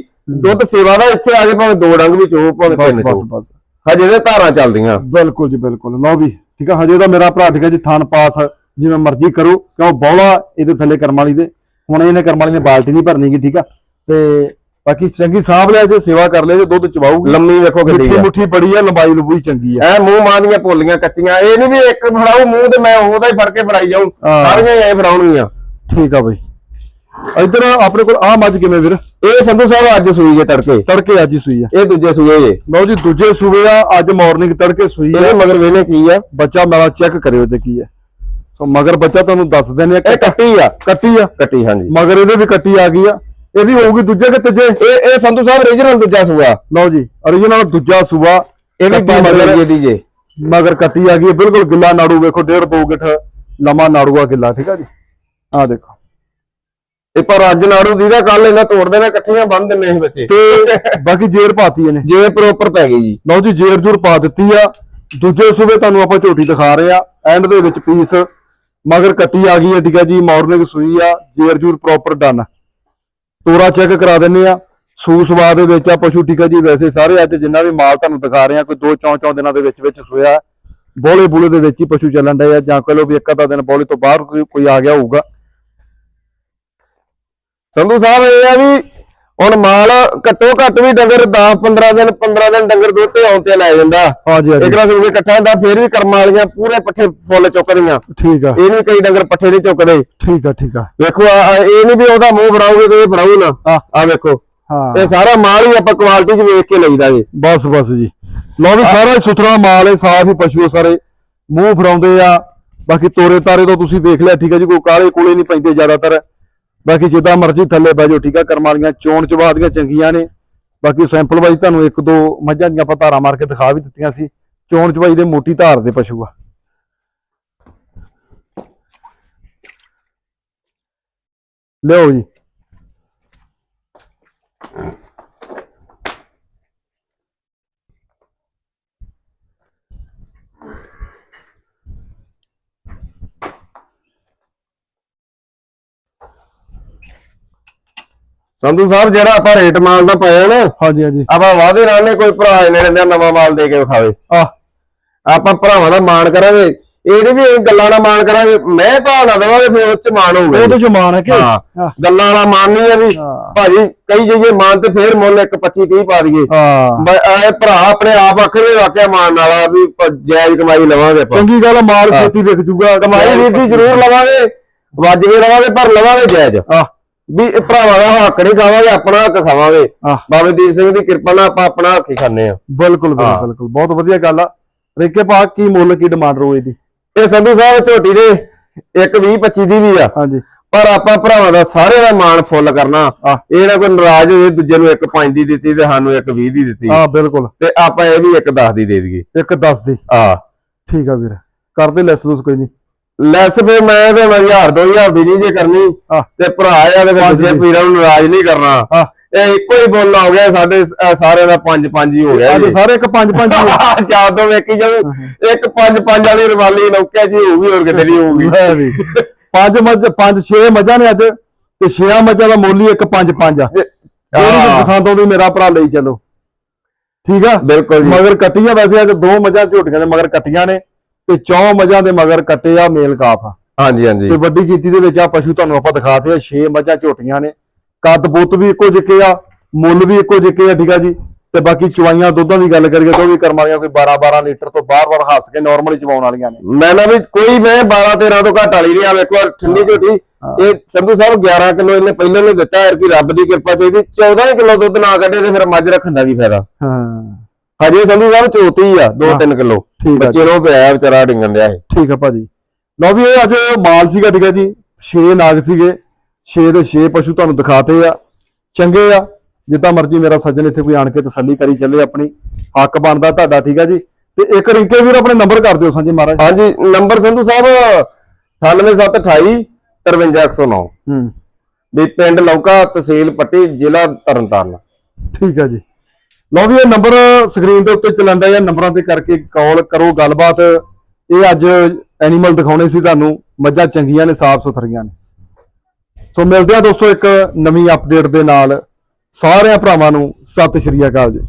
ਦੁੱਧ ਸੇਵਾ ਦਾ ਇੱਥੇ ਆ ਕੇ ਭਾਵੇਂ ਦੋ ਡੰਗ ਵੀ ਚੋ ਭਾਵੇਂ ਬਸ ਤਿੰਨ ਬਸ ਬਸ। ਹਜੇ ਦੇ ਧਾਰਾਂ ਚੱਲਦੀਆਂ। ਬਿਲਕੁਲ ਜੀ ਬਿਲਕੁਲ। ਲਓ ਵੀ ਠੀਕ ਆ ਹਜੇ ਤਾਂ ਮੇਰਾ ਭਰਾ ਠੀਕ ਆ ਜੀ ਥਾਨ ਪਾਸ ਜਿਵੇਂ ਮਰਜ਼ੀ ਕਰੋ ਕਿਉਂ ਬੌਲਾ ਇਹਦੇ ਥੱਲੇ ਕਰਮ ਵਾਲੀ ਦੇ। ਹੁਣ ਇਹਨੇ ਕਰਮ ਵਾਲੀ ਨੇ ਬਾਲਟੀ ਨਹੀਂ ਭਰਨੀ ਗੀ ਠੀਕ ਆ। ਤੇ ਬਾਕੀ ਚੰਗੀ ਸਾਂਭ ਲਿਆ ਜੇ ਸੇਵਾ ਕਰ ਲਿਆ ਜੇ ਦੁੱਧ ਚਵਾਊਗੀ ਲੰਮੀ ਵੇਖੋ ਕਿੱਡੀ ਮਿੱਠੀ ਆ। ਮੁੱਠੀ ਬੜੀ ਆ ਲੰਬਾਈ ਲੰਬੂਈ ਚੰਗੀ ਆ। ਐ ਮੂੰਹ ਮਾਂ ਦੀਆਂ ਪੋਲੀਆਂ ਕੱਚੀਆਂ ਇਹ ਨਹੀਂ ਵੀ ਇੱਕ ਫੜਾਉ ਮੂੰਹ ਤੇ ਮੈਂ ਉਹਦਾ ਹੀ ਫੜ ਕੇ ਫੜਾਈ ਜਾਉਂ ਹਾਂ। ਸਾਰੀਆਂ ਹੀ ਐ ਫੜਾਉਣਗੀਆਂ। ਠੀਕ ਆ ਬਈ। ਇੱਧਰ ਆਪਣੇ ਕੋਲ ਆ ਮੱਝ ਕਿਵੇਂ ਵੀਰ? ਇਹ ਸੰਧੂ ਸਾਹਿਬ ਅੱਜ ਸੂਈ ਜੇ ਤੜਕੇ। ਤੜਕੇ ਅੱਜ ਹੀ ਸੂਈ ਆ। ਇਹ ਦੂਜੇ ਸੂਏ ਜੇ। ਲਓ ਜੀ ਦੂਜੇ ਸੂਬੇ ਆ ਅੱਜ ਮਾਰਨਿੰਗ ਤੜਕੇ ਸੂਈ ਇਹਦੇ ਆ ਮਗਰ ਵੇਨੇ ਕੀ ਆ? ਬੱਚਾ ਮੇਰਾ ਚੈੱਕ ਕਰਿਓ ਤੇ ਕੀ ਹੈ ਸੋ ਮਗਰ ਬੱਚਾ ਤੁਹਾਨੂੰ ਦੱਸ ਦਿੰਦੇ ਆ ਇਹ ਕੱਟੀ ਆ। ਕੱਟੀ ਆ। ਕੱਟੀ ਹਾਂਜੀ। ਮਗਰ ਇਹਦੇ ਵੀ ਕੱਟੀ ਆ ਗਈ ਆ। ਇਹ ਵੀ ਹੋਊਗੀ ਦੂਜੇ ਕਿ ਤੀਜੇ? ਇਹ ਇਹ ਸੰਧੂ ਸਾਹਿਬ origignal ਦੂਜਾ ਸੂਆ। ਲਓ ਜੀ origignal ਦੂਜਾ ਸੂਆ। ਇਹ ਵੀ ਕੱਟੀ ਮਗਰ ਰੁਪਏ ਦੀ ਜੇ। ਮਗਰ ਕੱਟੀ ਆ ਗਈ ਹੈ, ਬਿਲਕੁਲ ਗਿੱਲਾ ਨਾੜੂ ਵੇਖੋ ਡੇਢ ਦੋ ਗਿੱਠ ਲੰਮਾ ਨਾੜੂਆ ਗਿੱਲਾ ਠੀਕ ਆ ਜੀ? ਆ ਦੇਖੋ। ਇਹ ਪਰ ਅੱਜ ਨਾੜੂ ਦੀ ਦਾ ਕੱਲ ਇਹਨਾਂ ਤੋੜ ਦੇਣਾ ਇਕੱਠੀਆਂ ਬੰਨ ਦਿੰਨੇ ਸੀ ਬੱਚੇ। ਤੇ ਬਾਕੀ ਜੇਰ ਪਾਤੀ ਇਹਨੇ। ਜੇ ਪ੍ਰੋਪਰ ਪੈ ਗਈ ਜੀ। ਲਓ ਜੀ ਜੇਰ ਜੂਰ ਪਾ ਦਿੱਤੀ ਆ। ਦੂਜੇ ਸੂਬੇ ਤੁਹਾਨੂੰ ਆਪਾਂ ਝੋਟੀ ਦਿਖਾ ਰਹੇ ਆ। ਐਂਡ ਦੇ ਵਿੱਚ ਪੀਸ ਮਗਰ ਕੱਟੀ ਆ ਗਈ ਹੈ ਠੀਕ ਆ ਜੀ ਮਾਰਨਿੰਗ ਸੂਈ ਆ ਜੇਰ ਜੂਰ ਪ੍ਰੋਪਰ ਡਨ ਤੋਰਾ ਚੈੱਕ ਕਰਾ ਦਿੰਨੇ ਆ। ਸੂ ਸਵਾ ਦੇ ਵਿੱਚ ਆ, ਪਸ਼ੂ ਠੀਕ ਹੈ ਜੀ ਵੈਸੇ ਸਾਰੇ ਅੱਜ ਜਿੰਨਾ ਵੀ ਮਾਲ ਤੁਹਾਨੂੰ ਦਿਖਾ ਰਹੇ ਆ, ਕੋਈ ਦੋ ਚੌਂ ਚੌਂ ਦਿਨਾਂ ਦੇ ਵਿੱਚ ਵਿੱਚ ਸੋਇਆ ਬੋਲੇ ਬੁਲੇ ਦੇ ਵਿੱਚ ਹੀ ਪਸ਼ੂ ਚੱਲਣ ਡਏ ਆ, ਜਾਂ ਕਹ ਲੋ ਵੀ ਇੱਕ ਅੱਧਾ ਦਿਨ ਬੋਲੇ ਤੋਂ ਬਾਹਰ ਕੋਈ ਆ ਗਿਆ ਹੋਊਗਾ। ਸੰਧੂ ਸਾਹਿਬ, ਇਹ ਆ ਵੀ ਹੁਣ ਮਾਲ ਘੱਟੋ ਘੱਟ ਵੀ ਡੰਗਰ 10 15 ਦਿਨ 15 ਦਿਨ ਡੰਗਰ ਦੁੱਧ ਤੇ ਆਉਣ ਤੇ ਲੈ ਜਾਂਦਾ। ਹਾਂਜੀ ਹਾਂਜੀ। ਇੱਕ ਵਾਰ ਸੁਣ ਕੇ ਇਕੱਠਾ ਹੁੰਦਾ ਫੇਰ ਵੀ ਕਰਮ ਵਾਲੀਆਂ ਪੂਰੇ ਪੱਠੇ ਫੁੱਲ ਚੁੱਕਦੀਆਂ। ਠੀਕ ਆ। ਇਹ ਨਹੀਂ ਕਈ ਡੰਗਰ ਪੱਠੇ ਨਹੀਂ ਚੁੱਕਦੇ। ਠੀਕ ਆ ਠੀਕ ਆ। ਵੇਖੋ ਇਹ ਨਹੀਂ ਵੀ ਉਹਦਾ ਮੂੰਹ ਫੜਾਓਗੇ ਤੇ ਇਹ ਫੜਾਊ ਨਾ। ਆ ਆ ਵੇਖੋ। ਹਾਂ। ਇਹ ਸਾਰਾ ਮਾਲ ਹੀ ਆਪਾਂ ਕੁਆਲਿਟੀ 'ਚ ਵੇਖ ਕੇ ਲਈਦਾ ਜੀ। ਬਸ ਬਸ ਜੀ। ਲਓ ਵੀ ਸਾਰਾ ਹੀ ਸੁਥਰਾ ਮਾਲ ਹੈ ਸਾਫ਼ ਹੀ ਪਸ਼ੂ ਸਾਰੇ। ਮੂੰਹ ਫੜਾਉਂਦੇ ਆ। ਬਾਕੀ ਤੋਰੇ ਤਾਰੇ ਤੋਂ ਤੁਸੀਂ ਵੇਖ ਲਿਆ ਠੀਕ ਹੈ ਜੀ ਕੋਈ ਕਾਲੇ ਕੋਲੇ ਨਹੀਂ ਪੈਂਦੇ ਜ਼ਿਆਦਾਤਰ। ਬਾਕੀ ਜਿੱਦਾਂ ਮਰਜ਼ੀ ਥੱਲੇ ਬਹਿ ਜਾਓ, ਠੀਕ ਆ? ਕਰਮ ਵਾਲੀਆਂ ਚੋਣ ਚਵਾ ਦੀਆਂ ਚੰਗੀਆਂ ਨੇ। ਬਾਕੀ ਸੈਂਪਲ ਵਾਈਜ਼ ਤੁਹਾਨੂੰ ਇੱਕ ਦੋ ਮੱਝਾਂ ਦੀਆਂ ਆਪਾਂ ਧਾਰਾਂ ਮਾਰ ਕੇ ਦਿਖਾ ਵੀ ਦਿੱਤੀਆਂ ਸੀ। ਚੋਣ ਚਵਾਈ ਦੇ ਮੋਟੀ ਧਾਰ ਦੇ ਪਸ਼ੂ ਆ। ਲਿਓ ਜੀ। ਸੰਧੂ ਸਾਹਿਬ ਜਿਹੜਾ ਆਪਾਂ ਰੇਟ ਮਾਲ ਦਾ ਪਾਇਆ ਨਾ ਹਾਂਜੀ ਹਾਂਜੀ। ਆਪਾਂ ਵਾਅਦੇ ਨਾਲ ਨੇ ਕੋਈ ਭਰਾ ਨੇ ਨਵਾਂ ਮਾਲ ਦੇ ਕੇ ਵਿਖਾਵੇ। ਆ ਆਪਾਂ ਭਰਾਵਾਂ ਦਾ ਮਾਣ ਕਰਾਂਗੇ। ਇਹ ਨੀ ਵੀ ਗੱਲਾਂ ਦਾ ਮਾਣ ਕਰਾਂਗੇ ਮੈਂ ਭਾਅ ਨਾ ਦੇਵਾਂਗੇ ਫਿਰ ਉਹ ਚ ਮਾਣ ਹੋਊਗਾ ਉਹਦੇ ਜੀ। ਚ ਮਾਨ ਹੈ ਕਿ ਹਾਂ ਹਾਂ। ਗੱਲਾਂ ਵਾਲਾ ਮਾਣ ਨਹੀਂ ਹੈ ਵੀ ਹਾਂ। ਭਾਜੀ ਕਈ ਜਾਈਏ ਮਾਨ ਤੇ ਫੇਰ ਮੁੱਲ ਇੱਕ 25 30 ਪਾ ਦਈਏ। ਹਾਂ। ਇਹ ਭਰਾ ਆਪਣੇ ਆਪ ਆਖਰੇ ਵਾਕਿਆ ਮਾਣ ਵਾਲਾ ਵੀ ਜਾਇਜ਼ ਕਮਾਈ ਲਵਾਂਗੇ ਆਪਾਂ। ਚੰਗੀ ਗੱਲ ਮਾਲ ਹਾਂ। ਛੇਤੀ ਵਿਕ ਜੂਗਾ ਕਮਾਈ ਵੀਰ ਦੀ ਜ਼ਰੂਰ ਲਵਾਂਗੇ ਵੱਜ ਕੇ ਲਵਾਂਗੇ ਪਰ ਲਵਾਂਗੇ ਜਾਇਜ਼। ਆ ਵੀ ਇਹ ਭਰਾਵਾਂ ਦਾ ਹੱਕ ਨਹੀਂ ਖਾਵਾਂਗੇ ਆਪਣਾ ਹੱਕ ਖਾਵਾਂਗੇ। ਬਾਬੇ ਦੀਪ ਸਿੰਘ ਦੀ ਕਿਰਪਾ ਨਾਲ ਆਪਾਂ ਆਪਣਾ ਹੱਕ ਹੀ ਖਾਂਦੇ ਆ ਬਿਲਕੁਲ ਹਾਂ। ਬਿਲਕੁਲ। ਬਿਲਕੁਲ ਬਹੁਤ ਵਧੀਆ ਗੱਲ ਆ। ਰੇਕੇ ਪਾ ਕੀ ਮੁੱਲ ਕੀ ਡਿਮਾਂਡ ਰੋ ਇਹਦੀ ਇਹ ਸੰਧੂ ਸਾਹਿਬ ਝੋਟੀ ਦੇ ਇੱਕ 20 25 ਦੀ ਵੀ ਆ। ਹਾਂਜੀ। ਪਰ ਆਪਾਂ ਭਰਾਵਾਂ ਦਾ ਸਾਰੇ ਦਾ ਮਾਣ ਫੁੱਲ ਕਰਨਾ। ਇਹ ਨਾ ਕੋਈ ਨਾਰਾਜ਼ ਹੋਵੇ ਦੂਜੇ ਨੂੰ ਇੱਕ 5 ਦੀ ਦਿੱਤੀ ਤੇ ਸਾਨੂੰ ਇੱਕ 20 ਦੀ ਦਿੱਤੀ। ਹਾਂ ਬਿਲਕੁਲ। ਤੇ ਆਪਾਂ ਇਹ ਵੀ ਇੱਕ 10 ਦੀ ਦੇ ਦਈਏ। ਇੱਕ 10 ਦੀ। ਆ ਠੀਕ ਆ ਵੀਰ। ਕਰਦੇ ਲੈਸ ਲੂਸ ਕੋਈ ਨਹੀਂ। ਲੈਸ ਫੇ ਮੈਂ ਤੇ 1000 2000 ਦੀ ਨਹੀਂ ਜੇ ਕਰਨੀ। ਤੇ ਭਰਾ ਆ ਤੇ ਪੰਜ। ਪੀਰਾਂ ਨੂੰ ਨਾਰਾਜ਼ ਨਹੀਂ ਕਰਨਾ। ਇਹ ਇੱਕੋ ਹੀ ਬੋਲ ਹੋ ਗਿਆ ਸਾਡੇ ਸਾਰਿਆਂ ਦਾ 5 5 ਹੀ ਹੋ ਗਿਆ ਜੀ। ਸਾਰੇ ਇੱਕ ਪੰਜ ਪੰਜ ਹੀ ਚਾਰ ਤੋਂ ਵੇਖੀ ਜਾਓ ਇੱਕ 5 5 ਵਾਲੀ ਰਵਾਲੀ ਨੌਕਿਆ ਜੀ ਹੋਊਗੀ ਹੋਰ ਕਿਤੇ ਨਹੀਂ ਹੋਊਗੀ। ਪੰਜ ਮੱਝ ਪੰਜ ਛੇ ਮੱਝਾਂ ਨੇ ਅੱਜ ਤੇ ਛੇਆਂ ਮੱਝਾਂ ਦਾ ਮੁੱਲ ਹੀ ਇੱਕ ਪੰਜ ਪੰਜ ਆ। ਜਿਹੜੀ। ਪਸੰਦ ਆਉਂਦੀ ਮੇਰਾ ਭਰਾ ਲਈ ਚੱਲੋ। ਠੀਕ ਆ? ਬਿਲਕੁਲ ਜੀ। ਮਗਰ ਕੱਟੀਆਂ ਵੈਸੇ ਅੱਜ ਦੋ ਮੱਝਾਂ ਝੋਟੀਆਂ ਦੇ ਮਗਰ ਕੱਟੀਆਂ ਨੇ। ਤੇ ਚੌਂ ਮੱਝਾਂ ਦੇ ਮਗਰ ਕੱਟੇ ਆ ਮੇਲ ਕਾਫ ਹਾਂਜੀ ਹਾਂਜੀ। ਤੇ ਵੱਡੀ ਕੀਤੀ ਦੇ ਵਿੱਚ ਆ ਪਸ਼ੂ ਤੁਹਾਨੂੰ ਆਪਾਂ ਦਿਖਾਤੇ ਆ 6 ਮੱਝਾਂ ਝੋਟੀਆਂ ਨੇ। ਕੱਦ ਬੁੱਤ ਵੀ ਇੱਕੋ ਜਿੱਕੇ ਆ ਮੁੱਲ ਵੀ ਇੱਕੋ ਜਿੱਕੇ ਆ ਠੀਕ ਆ ਜੀ। ਤੇ ਬਾਕੀ ਚਵਾਈਆਂ ਦੁੱਧਾਂ ਦੀ ਗੱਲ ਕਰੀਏ ਤਾਂ ਉਹ ਵੀ ਕਰਮ ਵਾਲੀਆਂ ਕੋਈ 12 12 ਲੀਟਰ ਤੋਂ ਬਾਰ-ਬਾਰ ਹੱਸ ਕੇ ਨਾਰਮਲੀ ਚਵਾਉਣ ਵਾਲੀਆਂ ਨੇ। ਮੈਂ ਨਾ ਵੀ ਕੋਈ ਮੈਂ 12 13 ਤੋਂ ਘੱਟ ਵਾਲੀ ਨਹੀਂ ਆ ਵੇਖੋ ਠੰਡੀ ਝੋਟੀ। ਇਹ ਸੰਧੂ ਸਾਹਿਬ 11 ਕਿਲੋ ਇਹਨੇ ਪਹਿਲਾਂ ਨੂੰ ਦਿੱਤਾ ਹੈ ਕਿ ਰੱਬ ਦੀ ਕਿਰਪਾ ਚਾਹੀਦੀ 14 ਕਿਲੋ ਦੁੱਧ ਨਾ ਕੱਢੇ ਤੇ ਫਿਰ ਮੱਝ ਰੱਖਣ ਦਾ ਕੀ ਫਾਇਦਾ। ਹਾਂ। ਹਜੇ ਸੰਧੂ ਸਾਹਿਬ ਚੋਤੀ ਆ 2-3 ਕਿਲੋ। ਠੀਕ ਆ ਬੱਚੇ ਨੂੰ ਪਿਆ ਵਿਚਾਰਾ ਡਿੰਗਣ ਦਿਆ ਇਹ। ਠੀਕ ਆ ਭਾਜੀ। ਲਓ ਵੀ ਇਹ ਅੱਜ ਮਾਲ ਸੀਗਾ ਠੀਕ ਹੈ ਜੀ। 6 ਨਾਗ ਸੀਗੇ। 6 ਦੇ 6 ਪਸ਼ੂ ਤੁਹਾਨੂੰ ਦਿਖਾਤੇ ਆ। ਚੰਗੇ ਆ। ਜਿੱਦਾਂ ਮਰਜ਼ੀ ਮੇਰਾ ਸੱਜਣ ਇੱਥੇ ਕੋਈ ਆਣ ਕੇ ਤਸੱਲੀ ਕਰੀ ਚੱਲੇ ਆਪਣੀ। ਹੱਕ ਬਣਦਾ ਤੁਹਾਡਾ ਠੀਕ ਆ ਜੀ। ਤੇ ਇੱਕ ਰਿੰਕੇ ਵੀਰ ਆਪਣੇ ਨੰਬਰ ਕਰ ਦਿਓ ਸੰਜੀ ਮਹਾਰਾਜ। ਹਾਂਜੀ ਨੰਬਰ ਸੰਧੂ ਸਾਹਿਬ 98728 53109 ਹੂੰ। ਵੀ ਪਿੰਡ ਲੌਕਾ ਤਹਿਸੀਲ ਪੱਟੀ ਜ਼ਿਲ੍ਹਾ ਤਰਨਤਾਰਨ। ਠੀਕ ਆ ਜੀ। ਲਓ ਵੀ ਇਹ ਨੰਬਰ ਸਕਰੀਨ ਦੇ ਉੱਤੇ ਚੱਲਣ ਜਾਂ ਨੰਬਰਾਂ ਤੇ ਕਰਕੇ ਕਾਲ ਕਰੋ, ਗੱਲਬਾਤ। ਇਹ ਅੱਜ ਐਨੀਮਲ ਦਿਖਾਉਣੇ ਸੀ ਤੁਹਾਨੂੰ। ਮੱਝਾਂ ਚੰਗੀਆਂ ਨੇ, ਸਾਫ਼ ਸੁਥਰੀਆਂ ਨੇ। ਸੋ ਮਿਲਦੇ ਆ ਦੋਸਤੋ ਇੱਕ ਨਵੀਂ ਅਪਡੇਟ ਦੇ ਨਾਲ। ਸਾਰਿਆਂ ਭਰਾਵਾਂ ਨੂੰ ਸਤਿ ਸ਼੍ਰੀ ਅਕਾਲ ਜੀ।